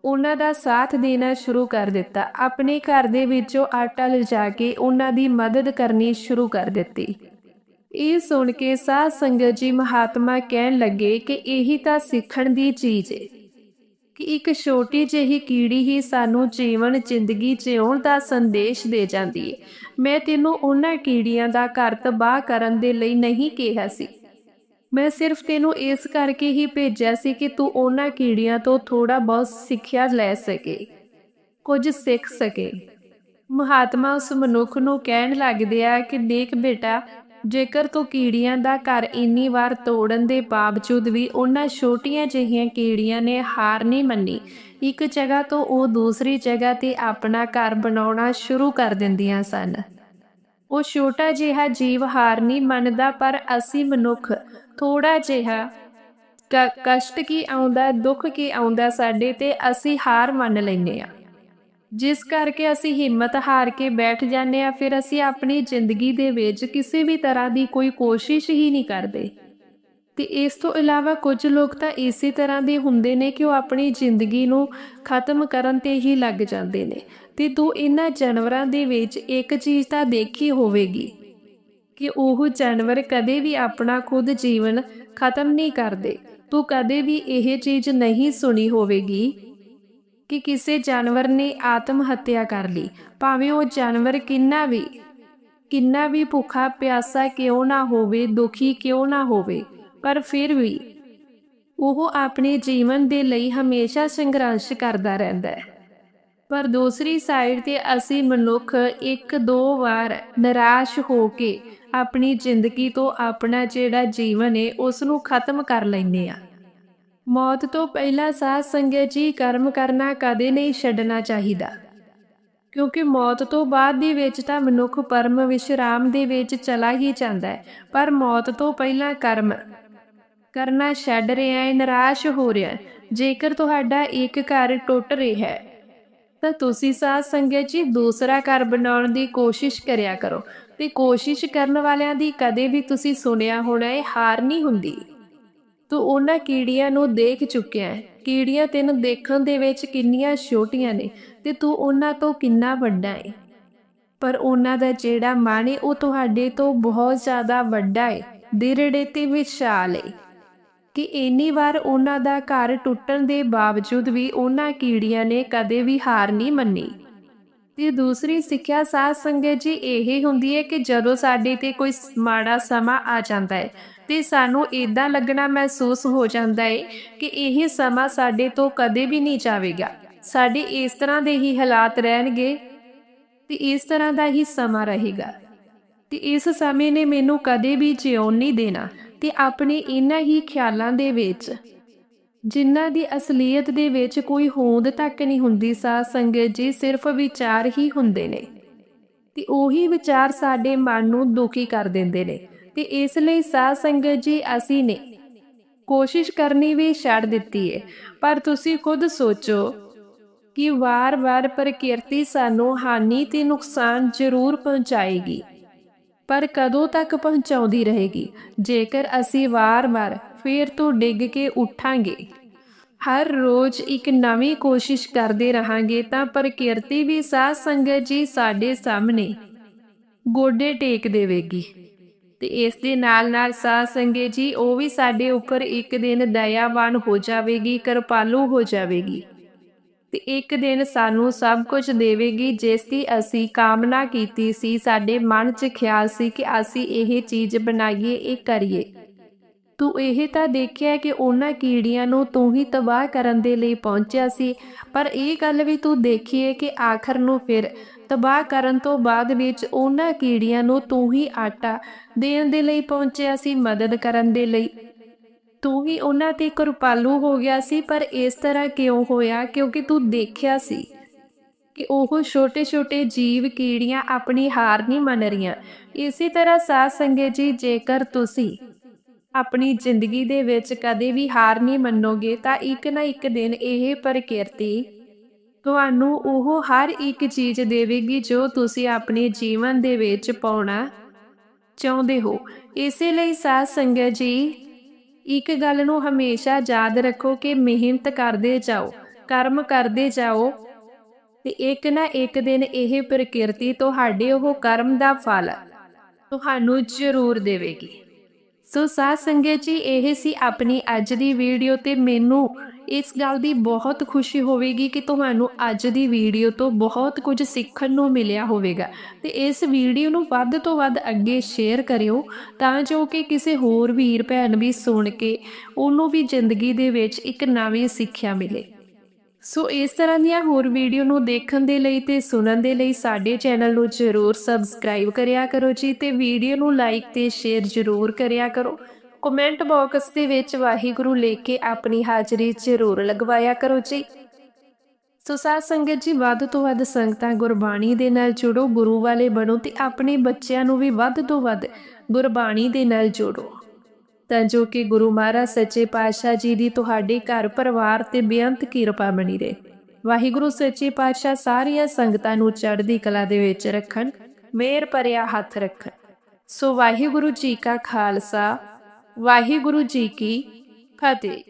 ਉਹਨਾਂ ਦਾ ਸਾਥ ਦੇਣਾ ਸ਼ੁਰੂ ਕਰ ਦਿੱਤਾ। ਆਪਣੇ ਘਰ ਦੇ ਵਿੱਚੋਂ ਆਟਾ ਲਿਜਾ ਕੇ ਉਹਨਾਂ ਦੀ ਮਦਦ ਕਰਨੀ ਸ਼ੁਰੂ ਕਰ ਦਿੱਤੀ। ਇਹ ਸੁਣ ਕੇ ਸਾਧ ਸੰਗਤ ਜੀ ਮਹਾਤਮਾ ਕਹਿਣ ਲੱਗੇ ਕਿ ਇਹੀ ਤਾਂ ਸਿੱਖਣ ਦੀ ਚੀਜ਼ ਏ। ਕਿ ਇੱਕ ਛੋਟੀ ਜਿਹੀ ਕੀੜੀ ਹੀ ਸਾਨੂੰ ਜੀਵਨ, ਜ਼ਿੰਦਗੀ ਜਿਉਣ ਦਾ ਸੰਦੇਸ਼ ਦੇ ਜਾਂਦੀ ਏ। ਮੈਂ ਤੈਨੂੰ ਉਹਨਾਂ ਕੀੜੀਆਂ ਦਾ ਘਰ ਤਬਾਹ ਕਰਨ ਦੇ ਲਈ ਨਹੀਂ ਕਿਹਾ ਸੀ। ਮੈਂ ਸਿਰਫ ਤੈਨੂੰ ਇਸ ਕਰਕੇ ਹੀ ਭੇਜਿਆ ਸੀ ਕਿ ਤੂੰ ਉਹਨਾਂ ਕੀੜੀਆਂ ਤੋਂ ਥੋੜਾ ਬਹੁਤ ਸਿੱਖਿਆ ਲੈ ਸਕੇ, ਕੁਝ ਸਿੱਖ ਸਕੇ। ਮਹਾਤਮਾ ਉਸ ਮਨੁੱਖ ਨੂੰ ਕਹਿਣ ਲੱਗਦੇ ਆ ਕਿ ਦੇਖ ਬੇਟਾ, ਜੇਕਰ ਤੂੰ ਕੀੜੀਆਂ ਦਾ ਘਰ ਇੰਨੀ ਵਾਰ ਤੋੜਨ ਦੇ ਬਾਵਜੂਦ ਵੀ ਉਹਨਾਂ ਛੋਟੀਆਂ ਜਿਹੀਆਂ ਕੀੜੀਆਂ ਨੇ ਹਾਰ ਨਹੀਂ ਮੰਨੀ, ਇੱਕ ਜਗ੍ਹਾ ਤੋਂ ਉਹ ਦੂਸਰੀ ਜਗ੍ਹਾ ਤੇ ਆਪਣਾ ਘਰ ਬਣਾਉਣਾ ਸ਼ੁਰੂ ਕਰ ਦਿੰਦੀਆਂ ਸਨ। ਉਹ ਛੋਟਾ ਜਿਹਾ ਜੀਵ ਹਾਰ ਨਹੀਂ ਮੰਨਦਾ, ਪਰ ਅਸੀਂ ਮਨੁੱਖ ਥੋੜਾ ਜਿਹਾ ਕ- ਕਸ਼ਟ ਕੀ ਆਉਂਦਾ, ਦੁੱਖ ਕੀ ਆਉਂਦਾ ਸਾਡੇ ਤੇ ਅਸੀਂ ਹਾਰ ਮੰਨ ਲੈਂਦੇ ਆ ਜਿਸ ਕਰਕੇ ਅਸੀਂ ਹਿੰਮਤ ਹਾਰ ਕੇ ਬੈਠ ਜਾਂਦੇ ਆ ਫਿਰ ਅਸੀਂ ਆਪਣੀ ਜ਼ਿੰਦਗੀ ਦੇ ਵਿੱਚ ਕਿਸੇ ਵੀ ਤਰ੍ਹਾਂ ਦੀ ਕੋਈ ਕੋਸ਼ਿਸ਼ ਹੀ ਨਹੀਂ ਕਰਦੇ। ਤੇ ਇਸ ਤੋਂ ਇਲਾਵਾ ਕੁਝ ਲੋਕ ਤਾਂ ਇਸੇ ਤਰ੍ਹਾਂ ਦੇ ਹੁੰਦੇ ਨੇ ਕਿ ਉਹ ਆਪਣੀ ਜ਼ਿੰਦਗੀ ਨੂੰ ਖਤਮ ਕਰਨ ਤੇ ਹੀ ਲੱਗ ਜਾਂਦੇ ਨੇ। ਤੇ ਤੂੰ ਇਹਨਾਂ ਜਾਨਵਰਾਂ ਦੇ ਵਿੱਚ ਇੱਕ ਚੀਜ਼ ਤਾਂ ਦੇਖੀ ਹੋਵੇਗੀ। ਕਿ ਉਹ ਜਾਨਵਰ ਕਦੇ ਵੀ ਆਪਣਾ ਖੁਦ ਜੀਵਨ ਖਤਮ ਨਹੀਂ ਕਰਦੇ। ਤੂੰ ਕਦੇ ਵੀ ਇਹ ਚੀਜ਼ ਨਹੀਂ ਸੁਣੀ ਹੋਵੇਗੀ ਕਿ ਕਿਸੇ ਜਾਨਵਰ ਨੇ ਆਤਮ ਹੱਤਿਆ ਕਰ ਲਈ। ਭਾਵੇਂ ਉਹ ਜਾਨਵਰ ਕਿੰਨਾ ਵੀ ਕਿੰਨਾ ਵੀ ਭੁੱਖਾ, ਪਿਆਸਾ ਕਿਉਂ ਨਾ ਹੋਵੇ, ਦੁਖੀ ਕਿਉਂ ਨਾ ਹੋਵੇ, ਪਰ ਫਿਰ ਵੀ ਉਹ ਆਪਣੇ ਜੀਵਨ ਦੇ ਲਈ ਹਮੇਸ਼ਾ ਸੰਘਰਸ਼ ਕਰਦਾ ਰਹਿੰਦਾ ਹੈ। ਪਰ ਦੂਸਰੀ ਸਾਈਡ ਤੇ ਅਸੀਂ ਮਨੁੱਖ ਇੱਕ ਦੋ ਵਾਰ ਨਿਰਾਸ਼ ਹੋ ਕੇ ਆਪਣੀ ਜ਼ਿੰਦਗੀ ਤੋਂ ਆਪਣਾ ਜਿਹੜਾ ਜੀਵਨ ਹੈ ਉਸ ਨੂੰ ਖਤਮ ਕਰ ਲੈਂਦੇ ਆ ਮੌਤ ਤੋਂ ਪਹਿਲਾਂ ਸਾਧ ਸੰਗਤ ਜੀ ਕਰਮ ਕਰਨਾ ਕਦੇ ਨਹੀਂ ਛੱਡਣਾ ਚਾਹੀਦਾ। ਕਿਉਂਕਿ ਮੌਤ ਤੋਂ ਬਾਅਦ ਦੇ ਵਿੱਚ ਤਾਂ ਮਨੁੱਖ ਪਰਮ ਵਿਸ਼ਰਾਮ ਦੇ ਵਿੱਚ ਚਲਾ ਹੀ ਜਾਂਦਾ ਹੈ, ਪਰ ਮੌਤ ਤੋਂ ਪਹਿਲਾਂ ਕਰਮ ਕਰਨਾ ਛੱਡ ਰਿਹਾ ਹੈ, ਨਿਰਾਸ਼ ਹੋ ਰਿਹਾ ਜੇਕਰ ਤੁਹਾਡਾ ਇੱਕ ਘਰ ਟੁੱਟ ਰਿਹਾ ਹੈ ਤਾਂ ਤੁਸੀਂ ਸਾਧ ਸੰਗਤ ਜੀ ਦੂਸਰਾ ਘਰ ਬਣਾਉਣ ਦੀ ਕੋਸ਼ਿਸ਼ ਕਰਿਆ ਕਰੋ। ਤੇ ਕੋਸ਼ਿਸ਼ ਕਰਨ ਵਾਲਿਆਂ ਦੀ ਕਦੇ ਵੀ ਤੁਸੀਂ ਸੁਣਿਆ ਹੋਣਾ ਹੈ ਹਾਰ ਨਹੀਂ ਹੁੰਦੀ। ਤੂੰ ਉਹਨਾਂ ਕੀੜੀਆਂ ਨੂੰ ਦੇਖ ਚੁੱਕਿਆ ਕੀੜੀਆਂ ਤੈਨੂੰ ਦੇਖਣ ਦੇ ਵਿੱਚ ਕਿੰਨੀਆਂ ਛੋਟੀਆਂ ਨੇ ਤੇ ਤੂੰ ਉਹਨਾਂ ਤੋਂ ਕਿੰਨਾ ਵੱਡਾ ਹੈ ਪਰ ਉਹਨਾਂ ਦਾ ਜਿਹੜਾ ਮਨ ਹੈ ਉਹ ਤੁਹਾਡੇ ਤੋਂ ਬਹੁਤ ਜ਼ਿਆਦਾ ਵੱਡਾ ਹੈ ਦਿਰੜੇ ਤੇ ਵਿਸ਼ਾਲ ਹੈ ਕਿ ਇੰਨੀ ਵਾਰ ਉਹਨਾਂ ਦਾ ਘਰ ਟੁੱਟਣ ਦੇ ਬਾਵਜੂਦ ਵੀ ਉਹਨਾਂ ਕੀੜੀਆਂ ਨੇ ਕਦੇ ਵੀ ਹਾਰ ਨਹੀਂ ਮੰਨੀ। ਤੇ ਦੂਸਰੀ ਸਿੱਖਿਆ ਸਾਧ ਸੰਗਤ ਜੀ ਇਹ ਹੁੰਦੀ ਹੈ ਕਿ ਜਦੋਂ ਸਾਡੇ ਤੇ ਕੋਈ ਮਾੜਾ ਸਮਾਂ ਆ ਜਾਂਦਾ ਹੈ, ਤੇ ਸਾਨੂੰ ਇਦਾਂ ਲੱਗਣਾ ਮਹਿਸੂਸ ਹੋ ਜਾਂਦਾ ਹੈ ਕਿ ਇਹ ਸਮਾਂ ਸਾਡੇ ਤੋਂ ਕਦੇ ਵੀ ਨਹੀਂ ਜਾਵੇਗਾ। ਸਾਡੇ ਇਸ ਤਰ੍ਹਾਂ ਦੇ ਹੀ ਹਾਲਾਤ ਰਹਿਣਗੇ ਤੇ ਇਸ ਤਰ੍ਹਾਂ ਦਾ ਹੀ ਸਮਾਂ ਰਹੇਗਾ। ਤੇ ਇਸ ਸਮੇਂ ਨੇ ਮੈਨੂੰ ਕਦੇ ਵੀ ਜਿਉਣ ਨਹੀਂ ਦੇਣਾ। ਤੇ ਆਪਣੇ ਇਹਨਾਂ ਹੀ ਖਿਆਲਾਂ ਦੇ ਵਿੱਚ। ਜਿਨ੍ਹਾਂ ਦੀ ਅਸਲੀਅਤ ਦੇ ਵਿੱਚ ਕੋਈ ਹੋਂਦ ਤੱਕ ਨਹੀਂ ਹੁੰਦੀ ਸਾਧ ਸੰਗਤ ਜੀ ਸਿਰਫ ਵਿਚਾਰ ਹੀ ਹੁੰਦੇ ਨੇ। ਤੇ ਉਹੀ ਵਿਚਾਰ ਸਾਡੇ ਮਨ ਨੂੰ ਦੁਖੀ ਕਰ ਦਿੰਦੇ ਨੇ। ਤੇ ਇਸ ਲਈ ਸਾਧ ਸੰਗਤ ਜੀ, ਅਸੀਂ ਨੇ ਕੋਸ਼ਿਸ਼ ਕਰਨੀ ਵੀ ਛੱਡ ਦਿੱਤੀ ਹੈ ਪਰ ਤੁਸੀਂ ਖੁਦ ਸੋਚੋ ਕਿ ਵਾਰ-ਵਾਰ ਪ੍ਰਕਿਰਤੀ ਸਾਨੂੰ ਹਾਨੀ ਤੇ ਨੁਕਸਾਨ ਜ਼ਰੂਰ ਪਹੁੰਚਾਏਗੀ। ਪਰ ਕਦੋਂ ਤੱਕ ਪਹੁੰਚਾਉਂਦੀ ਰਹੇਗੀ? ਜੇਕਰ ਅਸੀਂ ਵਾਰ-ਵਾਰ ਫੇਰ ਤੋਂ ਡਿੱਗ ਕੇ ਉੱਠਾਂਗੇ। ਹਰ ਰੋਜ਼ ਇੱਕ ਨਵੀਂ ਕੋਸ਼ਿਸ਼ ਕਰਦੇ ਰਹਾਂਗੇ ਤਾਂ ਪ੍ਰਕਿਰਤੀ ਵੀ ਸਾਧ ਸੰਗਤ ਜੀ ਸਾਡੇ ਸਾਹਮਣੇ ਗੋਡੇ ਟੇਕ ਦੇਵੇਗੀ। ਤੇ ਇਸ ਦੇ ਨਾਲ ਨਾਲ ਸਾਧ ਸੰਗਤ ਜੀ, ਉਹ ਵੀ ਸਾਡੇ ਉੱਪਰ ਇੱਕ ਦਿਨ ਦਇਆਵਾਨ ਹੋ ਜਾਵੇਗੀ, ਕਿਰਪਾਲੂ ਹੋ ਜਾਵੇਗੀ। ਤੇ ਇੱਕ ਦਿਨ ਸਾਨੂੰ ਸਭ ਕੁਝ ਦੇਵੇਗੀ, ਜਿਸ ਦੀ ਅਸੀਂ ਕਾਮਨਾ ਕੀਤੀ ਸੀ, ਸਾਡੇ ਮਨ 'ਚ ਖਿਆਲ ਸੀ ਕਿ ਅਸੀਂ ਇਹ ਚੀਜ਼ ਬਣਾਈਏ, ਇਹ ਕਰੀਏ। ਤੂੰ ਇਹ ਤਾਂ ਦੇਖਿਆ ਕਿ ਉਹਨਾਂ ਕੀੜੀਆਂ ਨੂੰ ਤੂੰ ਹੀ ਤਬਾਹ ਕਰਨ ਦੇ ਲਈ ਪਹੁੰਚਿਆ ਸੀ, ਪਰ ਇਹ ਗੱਲ ਵੀ ਤੂੰ ਦੇਖੀਏ ਕਿ ਆਖਰ ਨੂੰ ਫਿਰ ਤਬਾਹ ਕਰਨ ਤੋਂ ਬਾਅਦ ਵਿੱਚ ਉਹਨਾਂ ਕੀੜੀਆਂ ਨੂੰ ਤੂੰ ਹੀ ਆਟਾ ਦੇਣ ਦੇ ਲਈ ਪਹੁੰਚਿਆ ਸੀ, ਮਦਦ ਕਰਨ ਦੇ ਲਈ। ਤੂੰ ਵੀ ਉਹਨਾਂ ਤੇ ਕਿਰਪਾਲੂ ਹੋ ਗਿਆ ਸੀ, ਪਰ ਇਸ ਤਰ੍ਹਾਂ ਕਿਉਂ ਹੋਇਆ? ਕਿਉਂਕਿ ਤੂੰ ਦੇਖਿਆ ਸੀ ਕਿ ਉਹ ਛੋਟੇ-ਛੋਟੇ ਜੀਵ ਕੀੜੀਆਂ ਆਪਣੀ ਹਾਰ ਨਹੀਂ ਮੰਨ ਰਹੀਆਂ। ਇਸੇ ਤਰ੍ਹਾਂ ਸਾਧ ਸੰਗਤ ਜੀ, ਜੇਕਰ ਤੁਸੀਂ ਆਪਣੀ ਜ਼ਿੰਦਗੀ ਦੇ ਵਿੱਚ ਕਦੇ ਵੀ ਹਾਰ ਨਹੀਂ ਮੰਨੋਗੇ, ਤਾਂ ਇੱਕ ਨਾ ਇੱਕ ਦਿਨ ਇਹ ਪ੍ਰਕਿਰਤੀ ਤੁਹਾਨੂੰ ਉਹ ਹਰ ਇੱਕ ਚੀਜ਼ ਦੇਵੇਗੀ ਜੋ ਤੁਸੀਂ ਆਪਣੇ ਜੀਵਨ ਦੇ ਵਿੱਚ ਪਾਉਣਾ ਚਾਹੁੰਦੇ ਹੋ। ਇਸੇ ਲਈ ਸਾਧ ਸੰਗਤ ਜੀ ਇੱਕ ਗੱਲ ਨੂੰ ਹਮੇਸ਼ਾ ਯਾਦ ਰੱਖੋ ਕਿ ਮਿਹਨਤ ਕਰਦੇ ਜਾਓ, ਕਰਮ ਕਰਦੇ ਜਾਓ ਤੇ ਇੱਕ ਨਾ ਇੱਕ ਦਿਨ ਇਹ ਪ੍ਰਕਿਰਤੀ ਤੁਹਾਡੇ ਉਹ ਕਰਮ ਦਾ ਫਲ ਤੁਹਾਨੂੰ ਜ਼ਰੂਰ ਦੇਵੇਗੀ। ਸੋ ਸਾਧ ਸੰਗਤ ਜੀ, ਇਹ ਸੀ ਆਪਣੀ ਅੱਜ ਦੀ ਵੀਡੀਓ ਤੇ ਮੈਨੂੰ ਇਸ ਗੱਲ ਦੀ ਬਹੁਤ ਖੁਸ਼ੀ ਹੋਵੇਗੀ ਕਿ ਤੁਹਾਨੂੰ ਅੱਜ ਦੀ ਵੀਡੀਓ ਤੋਂ ਬਹੁਤ ਕੁਝ ਸਿੱਖਣ ਨੂੰ ਮਿਲਿਆ ਹੋਵੇਗਾ। ਤੇ ਇਸ ਵੀਡੀਓ ਨੂੰ ਵੱਧ ਤੋਂ ਵੱਧ ਅੱਗੇ ਸ਼ੇਅਰ ਕਰਿਓ, ਤਾਂ ਜੋ ਕਿ ਕਿਸੇ ਹੋਰ ਵੀਰ ਭੈਣ ਵੀ ਸੁਣ ਕੇ ਉਹਨੂੰ ਵੀ ਜ਼ਿੰਦਗੀ ਦੇ ਵਿੱਚ ਇੱਕ ਨਵੀਂ ਸਿੱਖਿਆ ਮਿਲੇ। ਸੋ ਇਸ ਤਰ੍ਹਾਂ ਦੀਆਂ ਹੋਰ ਵੀਡੀਓ ਨੂੰ ਦੇਖਣ ਦੇ ਲਈ ਤੇ ਸੁਣਨ ਦੇ ਲਈ ਸਾਡੇ ਚੈਨਲ ਨੂੰ ਜ਼ਰੂਰ ਸਬਸਕ੍ਰਾਈਬ ਕਰਿਆ ਕਰੋ ਜੀ ਤੇ ਵੀਡੀਓ ਨੂੰ ਲਾਈਕ ਤੇ ਸ਼ੇਅਰ ਜ਼ਰੂਰ ਕਰਿਆ ਕਰੋ। ਕਮੈਂਟ ਬਾਕਸ ਦੇ ਵਿੱਚ ਵਾਹਿਗੁਰੂ ਲਿਖ ਕੇ ਆਪਣੀ ਹਾਜ਼ਰੀ ਜ਼ਰੂਰ ਲਗਵਾਇਆ ਕਰੋ ਜੀ। ਸੋ ਸਾਧ ਸੰਗਤ ਜੀ, ਵੱਧ ਤੋਂ ਵੱਧ ਸੰਗਤਾਂ ਗੁਰਬਾਣੀ ਦੇ ਨਾਲ ਜੁੜੋ, ਗੁਰੂ ਵਾਲੇ ਬਣੋ ਤੇ ਆਪਣੇ ਬੱਚਿਆਂ ਨੂੰ ਵੀ ਵੱਧ ਤੋਂ ਵੱਧ ਗੁਰਬਾਣੀ ਦੇ ਨਾਲ ਜੋੜੋ। ਤਾਂ ਜੋ ਕਿ ਗੁਰੂ ਮਹਾਰਾਜ ਸੱਚੇ ਪਾਤਸ਼ਾਹ ਜੀ ਦੀ ਤੁਹਾਡੇ ਘਰ ਪਰਿਵਾਰ ਤੇ ਬੇਅੰਤ ਕਿਰਪਾ ਬਣੀ ਰਹੇ। ਵਾਹਿਗੁਰੂ ਸੱਚੇ ਪਾਤਸ਼ਾਹ ਸਾਰੀਆਂ ਸੰਗਤਾਂ ਨੂੰ ਚੜ੍ਹਦੀ ਕਲਾ ਦੇ ਵਿੱਚ ਰੱਖਣ ਮੇਰ ਭਰਿਆ ਹੱਥ ਰੱਖਣ। ਸੋ ਵਾਹਿਗੁਰੂ ਜੀ ਕਾ ਖਾਲਸਾ ਵਾਹਿਗੁਰੂ ਜੀ ਕੀ ਫਤਿਹ।